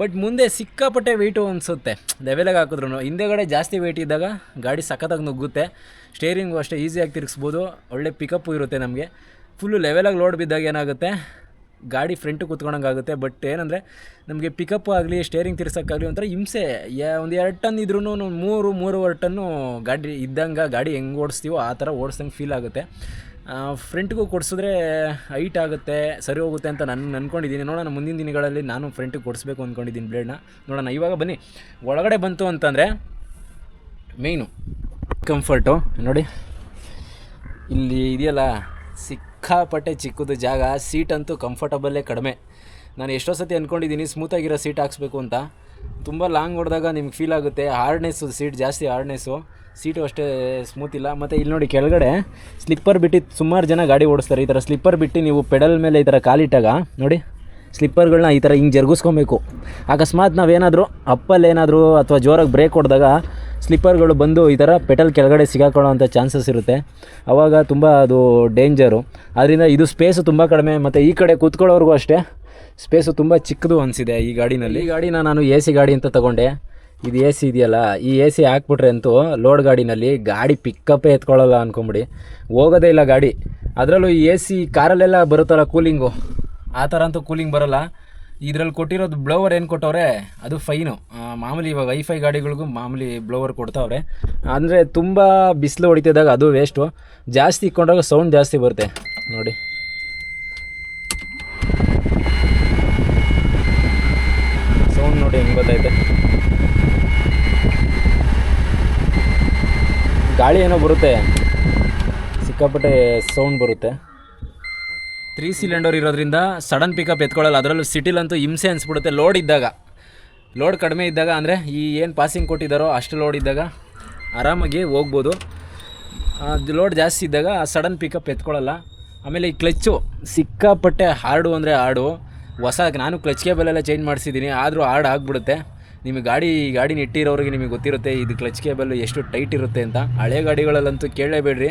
ಬಟ್ ಮುಂದೆ ಸಿಕ್ಕಾಪಟ್ಟೆ ವೆಯ್ಟು ಅನಿಸುತ್ತೆ. ಲೆವೆಲಾಗಿ ಹಾಕಿದ್ರು ಹಿಂದೆಗಡೆ ಜಾಸ್ತಿ ವೆಯ್ಟ್ ಇದ್ದಾಗ ಗಾಡಿ ಸಖತ್ತಾಗಿ ನುಗ್ಗುತ್ತೆ. ಸ್ಟೇರಿಂಗು ಅಷ್ಟೇ ಈಸಿಯಾಗಿ ತಿರುಗಿಸ್ಬೋದು. ಒಳ್ಳೆ ಪಿಕಪ್ಪು ಇರುತ್ತೆ ನಮಗೆ. ಫುಲ್ಲು ಲೆವೆಲಾಗಿ ಲೋಡ್ ಬಿದ್ದಾಗ ಏನಾಗುತ್ತೆ ಗಾಡಿ ಫ್ರಂಟ್ ಕೂತ್ಕೊಳಂಗಾಗುತ್ತೆ ಬಟ್ ಏನಂದರೆ, ನಮಗೆ ಪಿಕಪ್ ಆಗಲಿ ಸ್ಟೇರಿಂಗ್ ತಿರ್ಸೋಕ್ಕಾಗಲಿ ಒಂಥರ ಹಿಂಸೆ. ಯಾ, ಒಂದು ಎರಡು ಟನ್ ಇದ್ರೂ ಮೂರು, ಮೂರುವರೆ ಟನ್ನು ಗಾಡಿ ಇದ್ದಂಗೆ ಗಾಡಿ ಹೆಂಗೆ ಓಡಿಸ್ತೀವೋ ಆ ಥರ ಓಡಿಸ್ದಂಗೆ ಫೀಲ್ ಆಗುತ್ತೆ. ಫ್ರಂಟ್ಗೂ ಕೊಡಿಸಿದ್ರೆ ಹೈಟ್ ಆಗುತ್ತೆ, ಸರಿ ಹೋಗುತ್ತೆ ಅಂತ ನಾನು ಅಂದ್ಕೊಂಡಿದ್ದೀನಿ ನೋಡೋಣ, ಮುಂದಿನ ದಿನಗಳಲ್ಲಿ ನಾನು ಫ್ರಂಟಿಗೆ ಕೊಡಿಸ್ಬೇಕು ಅಂದ್ಕೊಂಡಿದ್ದೀನಿ ಬ್ಲೇಡ್ನ ನೋಡೋಣ, ಇವಾಗ ಬನ್ನಿ. ಒಳಗಡೆ ಬಂತು ಅಂತಂದರೆ ಮೇಯ್ನು ಕಂಫರ್ಟು ನೋಡಿ, ಇಲ್ಲಿ ಇದೆಯಲ್ಲ ಸಿಕ್ಕಾಪಟ್ಟೆ ಚಿಕ್ಕದು ಜಾಗ ಸೀಟ್ ಅಂತೂ ಕಂಫರ್ಟಬಲ್ಲೇ ಕಡಿಮೆ. ನಾನು ಎಷ್ಟೋ ಸತಿ ಅಂದ್ಕೊಂಡಿದ್ದೀನಿ ಸ್ಮೂತಾಗಿರೋ ಸೀಟ್ ಹಾಕ್ಸ್ಬೇಕು ಅಂತ. ತುಂಬ ಲಾಂಗ್ ಹೊಡೆದಾಗ ನಿಮ್ಗೆ ಫೀಲ್ ಆಗುತ್ತೆ ಹಾರ್ಡ್ನೆಸ್ಸು ಸೀಟ್ ಜಾಸ್ತಿ ಹಾರ್ಡ್ನೆಸ್ಸು ಸೀಟು ಅಷ್ಟೇ ಸ್ಮೂತ್ ಇಲ್ಲ. ಮತ್ತು ಇಲ್ಲಿ ನೋಡಿ ಕೆಳಗಡೆ ಸ್ಲಿಪ್ಪರ್ ಬಿಟ್ಟು ಸುಮಾರು ಜನ ಗಾಡಿ ಓಡಿಸ್ತಾರೆ. ಈ ಥರ ಸ್ಲಿಪ್ಪರ್ ಬಿಟ್ಟು ನೀವು ಪೆಡಲ್ ಮೇಲೆ ಈ ಥರ ಕಾಲಿಟ್ಟಾಗ ನೋಡಿ ಸ್ಲಿಪ್ಪರ್ಗಳನ್ನ ಈ ಥರ ಹಿಂಗೆ ಜರುಗಿಸ್ಕೊಬೇಕು. ಅಕಸ್ಮಾತ್ ನಾವೇನಾದರೂ ಅಪ್ಪಲ್ಲಿ ಏನಾದರೂ ಅಥವಾ ಜೋರಾಗಿ ಬ್ರೇಕ್ ಹೊಡೆದಾಗ ಸ್ಲಿಪ್ಪರ್ಗಳು ಬಂದು ಈ ಥರ ಪೆಟಲ್ ಕೆಳಗಡೆ ಸಿಗಾಕೊಳ್ಳೋ ಚಾನ್ಸಸ್ ಇರುತ್ತೆ. ಆವಾಗ ತುಂಬ ಅದು ಡೇಂಜರು. ಆದ್ದರಿಂದ ಇದು ಸ್ಪೇಸು ತುಂಬ ಕಡಿಮೆ, ಮತ್ತು ಈ ಕಡೆ ಕೂತ್ಕೊಳ್ಳೋರ್ಗೂ ಅಷ್ಟೇ ಸ್ಪೇಸು ತುಂಬ ಚಿಕ್ಕದು ಅನಿಸಿದೆ ಈ ಗಾಡಿನಲ್ಲಿ. ಈ ಗಾಡಿನ ನಾನು ಎ ಸಿ ಗಾಡಿ ಅಂತ ತೊಗೊಂಡೆ. ಇದು ಎ ಸಿ ಇದೆಯಲ್ಲ, ಈ ಎ ಸಿ ಹಾಕ್ಬಿಟ್ರೆ ಅಂತೂ ಲೋಡ್ ಗಾಡಿನಲ್ಲಿ ಗಾಡಿ ಪಿಕ್ಕಪ್ಪೇ ಎತ್ಕೊಳ್ಳಲ್ಲ ಅಂದ್ಕೊಂಬಿಡಿ ಹೋಗೋದೇ ಇಲ್ಲ ಗಾಡಿ. ಅದರಲ್ಲೂ ಈ ಎ ಸಿ ಕಾರಲ್ಲೆಲ್ಲ ಬರುತ್ತಲ್ಲ ಕೂಲಿಂಗು ಆ ಥರ ಅಂತೂ ಕೂಲಿಂಗ್ ಬರೋಲ್ಲ. ಇದರಲ್ಲಿ ಕೊಟ್ಟಿರೋದು ಬ್ಲೋವರ್ ಏನು ಕೊಟ್ಟವ್ರೆ? ಅದು ಫೈನು ಮಾಮೂಲಿ ಇವಾಗ ವೈಫೈ ಗಾಡಿಗಳಿಗೂ ಮಾಮೂಲಿ ಬ್ಲೋವರ್ ಕೊಡ್ತಾವ್ರೆ. ಅಂದರೆ ತುಂಬ ಬಿಸಿಲು ಹೊಡಿತಿದ್ದಾಗ ಅದು ವೇಸ್ಟು ಜಾಸ್ತಿ ಇಕ್ಕೊಂಡಾಗ ಸೌಂಡ್ ಜಾಸ್ತಿ ಬರುತ್ತೆ. ನೋಡಿ. ಸೌಂಡ್ ನೋಡಿ ಹೆಂಗೆ ಗೊತ್ತೈತೆ ಗಾಳಿ ಏನೋ ಬರುತ್ತೆ. ಸಿಕ್ಕಾಪಟ್ಟೆ ಸೌಂಡ್ ಬರುತ್ತೆ. ತ್ರೀ ಸಿಲಿಂಡರ್ ಇರೋದ್ರಿಂದ ಸಡನ್ ಪಿಕಪ್ ಎತ್ಕೊಳ್ಳಲ್ಲ. ಅದರಲ್ಲೂ ಸಿಟಿಲಂತೂ ಹಿಂಸೆ ಅನಿಸ್ಬಿಡುತ್ತೆ. ಲೋಡ್ ಇದ್ದಾಗ. ಲೋಡ್ ಕಡಿಮೆ ಇದ್ದಾಗ ಅಂದರೆ ಈ ಏನು ಪಾಸಿಂಗ್ ಕೊಟ್ಟಿದ್ದಾರೋ ಅಷ್ಟು ಲೋಡ್ ಇದ್ದಾಗ ಆರಾಮಾಗಿ ಹೋಗ್ಬೋದು. ಲೋಡ್ ಜಾಸ್ತಿ ಇದ್ದಾಗ ಸಡನ್ ಪಿಕಪ್ ಎತ್ಕೊಳ್ಳಲ್ಲ. ಆಮೇಲೆ ಈ ಕ್ಲಚ್ಚು ಸಿಕ್ಕಾಪಟ್ಟೆ ಹಾರ್ಡು ಅಂದರೆ ಹಾಡು ಹೊಸ, ನಾನು ಕ್ಲಚ್ ಕೇಬಲೆಲ್ಲ ಚೇಂಜ್ ಮಾಡಿಸಿದ್ದೀನಿ. ಆದರೂ ಹಾರ್ಡ್ ಆಗಿಬಿಡುತ್ತೆ. ನಿಮಗೆ ಗಾಡಿ, ಗಾಡಿನ ಇಟ್ಟಿರೋರಿಗೆ ನಿಮಗೆ ಗೊತ್ತಿರುತ್ತೆ, ಇದು ಕ್ಲಚ್ ಕೇಬಲ್ ಎಷ್ಟು ಟೈಟ್ ಇರುತ್ತೆ ಅಂತ. ಹಳೆ ಗಾಡಿಗಳಲ್ಲಂತೂ ಕೇಳಲೇಬೇಡ್ರಿ.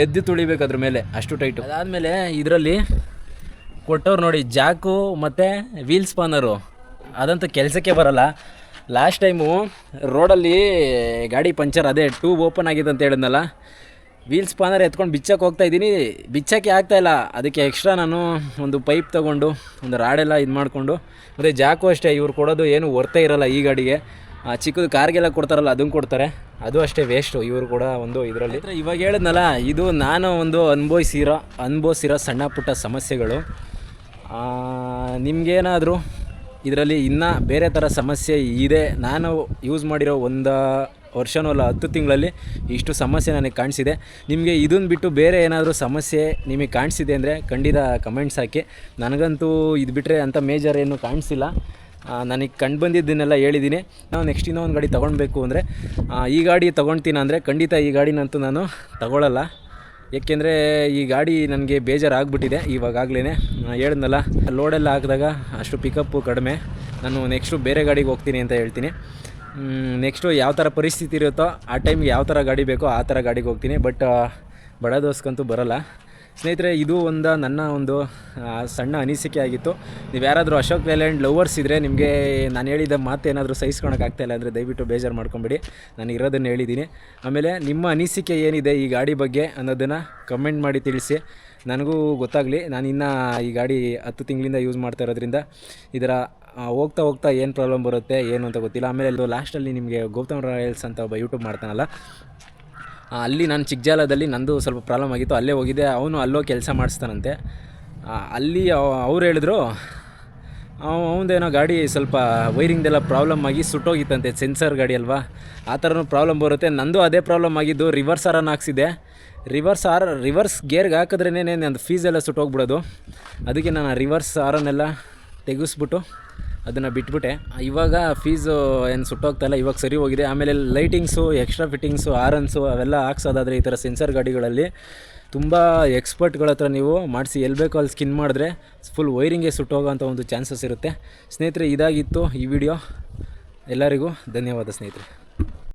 ಎದ್ದು ತುಳಿಬೇಕು ಅದ್ರ ಮೇಲೆ, ಅಷ್ಟು ಟೈಟ್ ಅದಾದಮೇಲೆ ಇದರಲ್ಲಿ ಕೊಟ್ಟವ್ರು ನೋಡಿ, ಜಾಕು ಮತ್ತು ವೀಲ್ ಸ್ಪಾನರು ಅದಂತೂ ಕೆಲಸಕ್ಕೆ ಬರಲ್ಲ. ಲಾಸ್ಟ್ ಟೈಮು ರೋಡಲ್ಲಿ ಗಾಡಿ ಪಂಚರ್ ಅದೇ ಟ್ಯೂಬ್ ಓಪನ್ ಆಗಿದೆ ಅಂತ ಹೇಳಿದ್ನಲ್ಲ. ವೀಲ್ ಸ್ಪಾನರ್ ಎತ್ಕೊಂಡು ಬಿಚ್ಚಕ್ಕೆ ಹೋಗ್ತಾ ಇದ್ದೀನಿ. ಬಿಚ್ಚಕ್ಕೆ ಆಗ್ತಾಯಿಲ್ಲ ಅದಕ್ಕೆ ಎಕ್ಸ್ಟ್ರಾ ನಾನು ಒಂದು ಪೈಪ್ ತೊಗೊಂಡು, ಒಂದು ರಾಡೆಲ್ಲ ಇದು ಮಾಡಿಕೊಂಡು ಮತ್ತು ಜಾಕು ಅಷ್ಟೇ, ಇವ್ರು ಕೊಡೋದು ಏನು ವರ್ತೆ ಇರಲ್ಲ ಈ ಗಾಡಿಗೆ. ಚಿಕ್ಕದು ಕಾರ್ಗೆಲ್ಲ ಕೊಡ್ತಾರಲ್ಲ, ಅದನ್ನು ಕೊಡ್ತಾರೆ. ಅದು ಅಷ್ಟೇ ವೇಸ್ಟು ಇವರು ಕೂಡ ಒಂದು ಇದರಲ್ಲಿ. ಇವಾಗ ಹೇಳಿದ್ನಲ್ಲ, ಇದು ನಾನು ಒಂದು ಅನುಭವಿಸಿರೋ ಅನುಭವಿಸಿರೋ ಸಣ್ಣ ಪುಟ್ಟ ಸಮಸ್ಯೆಗಳು. ನಿಮಗೇನಾದರೂ ಇದರಲ್ಲಿ ಇನ್ನೂ ಬೇರೆ ಥರ ಸಮಸ್ಯೆ ಇದೆ, ನಾನು ಯೂಸ್ ಮಾಡಿರೋ ಒಂದು ವರ್ಷನೂ ಅಲ್ಲ, ಹತ್ತು ತಿಂಗಳಲ್ಲಿ ಇಷ್ಟು ಸಮಸ್ಯೆ ನನಗೆ ಕಾಣಿಸಿದೆ. ನಿಮಗೆ ಇದನ್ನು ಬಿಟ್ಟು ಬೇರೆ ಏನಾದರೂ ಸಮಸ್ಯೆ ನಿಮಗೆ ಕಾಣಿಸಿದೆ ಅಂದರೆ ಖಂಡಿತ ಕಮೆಂಟ್ಸ್ ಹಾಕಿ. ನನಗಂತೂ ಇದು ಬಿಟ್ಟರೆ ಅಂಥ ಮೇಜರ್ ಏನು ಕಾಣಿಸಿಲ್ಲ. ನನಗೆ ಕಂಡು ಬಂದಿದ್ದನ್ನೆಲ್ಲ ಹೇಳಿದ್ದೀನಿ ನಾವು ನೆಕ್ಸ್ಟ್ ಇನ್ನೂ ಒಂದು ಗಾಡಿ ತೊಗೊಳ್ಬೇಕು ಅಂದರೆ ಈ ಗಾಡಿ ತೊಗೊಳ್ತೀನಿ ಅಂದರೆ ಖಂಡಿತ ಈ ಗಾಡಿನಂತೂ ನಾನು ತಗೊಳ್ಳಲ್ಲ ಏಕೆಂದರೆ ಈ ಗಾಡಿ ನನಗೆ ಬೇಜಾರಾಗ್ಬಿಟ್ಟಿದೆ ಇವಾಗಲೇ ಹೇಳಿದ್ನಲ್ಲ ಲೋಡೆಲ್ಲ ಹಾಕಿದಾಗ ಅಷ್ಟು ಪಿಕಪ್ಪು ಕಡಿಮೆ. ನಾನು ನೆಕ್ಸ್ಟು ಬೇರೆ ಗಾಡಿಗೆ ಹೋಗ್ತೀನಿ ಅಂತ ಹೇಳ್ತೀನಿ. ನೆಕ್ಸ್ಟು ಯಾವ ಥರ ಪರಿಸ್ಥಿತಿ ಇರುತ್ತೋ ಆ ಟೈಮ್ಗೆ ಯಾವ ಥರ ಗಾಡಿ ಬೇಕೋ ಆ ಥರ ಗಾಡಿಗೆ ಹೋಗ್ತೀನಿ. ಬಟ್ ಬಡ ದೋಸ್ಕಂತೂ ಬರಲ್ಲ. ಸ್ನೇಹಿತರೆ, ಇದು ಒಂದು ನನ್ನ ಒಂದು ಸಣ್ಣ ಅನಿಸಿಕೆ ಆಗಿತ್ತು. ನೀವು ಯಾರಾದರೂ ಅಶೋಕ್ ಲೇಲ್ಯಾಂಡ್ ಲವರ್ಸ್ ಇದ್ದರೆ ನಿಮಗೆ ನಾನು ಹೇಳಿದ ಮಾತು ಏನಾದರೂ ಸಹಿಸ್ಕೊಳಕ್ಕಾಗ್ತಾಯಿಲ್ಲ ಅಂದರೆ ದಯವಿಟ್ಟು ಬೇಜಾರು ಮಾಡ್ಕೊಂಬಿಡಿ. ನಾನು ಇರೋದನ್ನು ಹೇಳಿದ್ದೀನಿ ಆಮೇಲೆ ನಿಮ್ಮ ಅನಿಸಿಕೆ ಏನಿದೆ ಈ ಗಾಡಿ ಬಗ್ಗೆ ಅನ್ನೋದನ್ನು ಕಮೆಂಟ್ ಮಾಡಿ ತಿಳಿಸಿ. ನನಗೂ ಗೊತ್ತಾಗಲಿ, ನಾನು ಇನ್ನು ಈ ಗಾಡಿ ಹತ್ತು ತಿಂಗಳಿಂದ ಯೂಸ್ ಮಾಡ್ತಾ ಇರೋದ್ರಿಂದ ಇದರ ಹೋಗ್ತಾ ಹೋಗ್ತಾ ಏನು ಪ್ರಾಬ್ಲಮ್ ಬರುತ್ತೆ, ಏನು ಅಂತ ಗೊತ್ತಿಲ್ಲ. ಆಮೇಲೆ ಇದು ಲಾಸ್ಟಲ್ಲಿ ನಿಮಗೆ ಗೌತಮ್ ರಾಯಲ್ಸ್ ಅಂತ ಒಬ್ಬ ಯೂಟ್ಯೂಬ್ ಮಾಡ್ತಾನಲ್ಲ ಅಲ್ಲಿ ನಾನು ಚಿಕ್ಕಜಾಲದಲ್ಲಿ ನಂದು ಸ್ವಲ್ಪ ಪ್ರಾಬ್ಲಮ್ ಆಗಿತ್ತು. ಅಲ್ಲೇ ಹೋಗಿದ್ದೆ. ಅವನು ಅಲ್ಲೋ ಕೆಲಸ ಮಾಡಿಸ್ತಾನಂತೆ. ಅಲ್ಲಿ ಅವ್ರು ಹೇಳಿದ್ರು ಅವಂದೇನೋ ಗಾಡಿ ಸ್ವಲ್ಪ ವೈರಿಂಗ್ದೆಲ್ಲ ಪ್ರಾಬ್ಲಮ್ ಆಗಿ ಸುಟ್ಟೋಗಿತ್ತಂತೆ. ಸೆನ್ಸರ್ ಗಾಡಿ ಅಲ್ವಾ? ಆ ಥರನೂ ಪ್ರಾಬ್ಲಮ್ ಬರುತ್ತೆ. ನಂದು ಅದೇ ಪ್ರಾಬ್ಲಮ್ ಆಗಿದ್ದು ರಿವರ್ಸ್ ಆರನ್ನು ಹಾಕ್ಸಿದೆ ರಿವರ್ಸ್ ಆರ್ ರಿವರ್ಸ್ ಗೇರ್ಗೆ ಹಾಕಿದ್ರೇ ನಂದು ಫೀಸೆಲ್ಲ ಸುಟ್ಟೋಗ್ಬಿಡೋದು. ಅದಕ್ಕೆ ನಾನು ರಿವರ್ಸ್ ಆರನ್ನೆಲ್ಲ ತೆಗೆಸ್ಬಿಟ್ಟು ಅದನ್ನು ಬಿಟ್ಬಿಟ್ಟೆ. ಇವಾಗ ಫೀಸು ಏನು ಸುಟ್ಟೋಗ್ತಾಯಿಲ್ಲ, ಇವಾಗ ಸರಿ ಹೋಗಿದೆ. ಆಮೇಲೆ ಲೈಟಿಂಗ್ಸು ಎಕ್ಸ್ಟ್ರಾ ಫಿಟ್ಟಿಂಗ್ಸು ಆರನ್ಸು ಅವೆಲ್ಲ ಹಾಕ್ಸೋದಾದರೆ ಈ ಥರ ಸೆನ್ಸರ್ ಗಾಡಿಗಳಲ್ಲಿ ತುಂಬ ಎಕ್ಸ್ಪರ್ಟ್ಗಳ ಹತ್ರ ನೀವು ಮಾಡಿಸಿ ಎಲ್ಲಿ ಬೇಕೋ ಅಲ್ಲಿ ಸ್ಕಿನ್ ಮಾಡಿದ್ರೆ ಫುಲ್ ವೈರಿಂಗೇ ಸುಟ್ಟೋಗೋಂಥ ಒಂದು ಚಾನ್ಸಸ್ ಇರುತ್ತೆ. ಸ್ನೇಹಿತರೆ, ಇದಾಗಿತ್ತು ಈ ವಿಡಿಯೋ ಎಲ್ಲರಿಗೂ ಧನ್ಯವಾದ ಸ್ನೇಹಿತರೆ.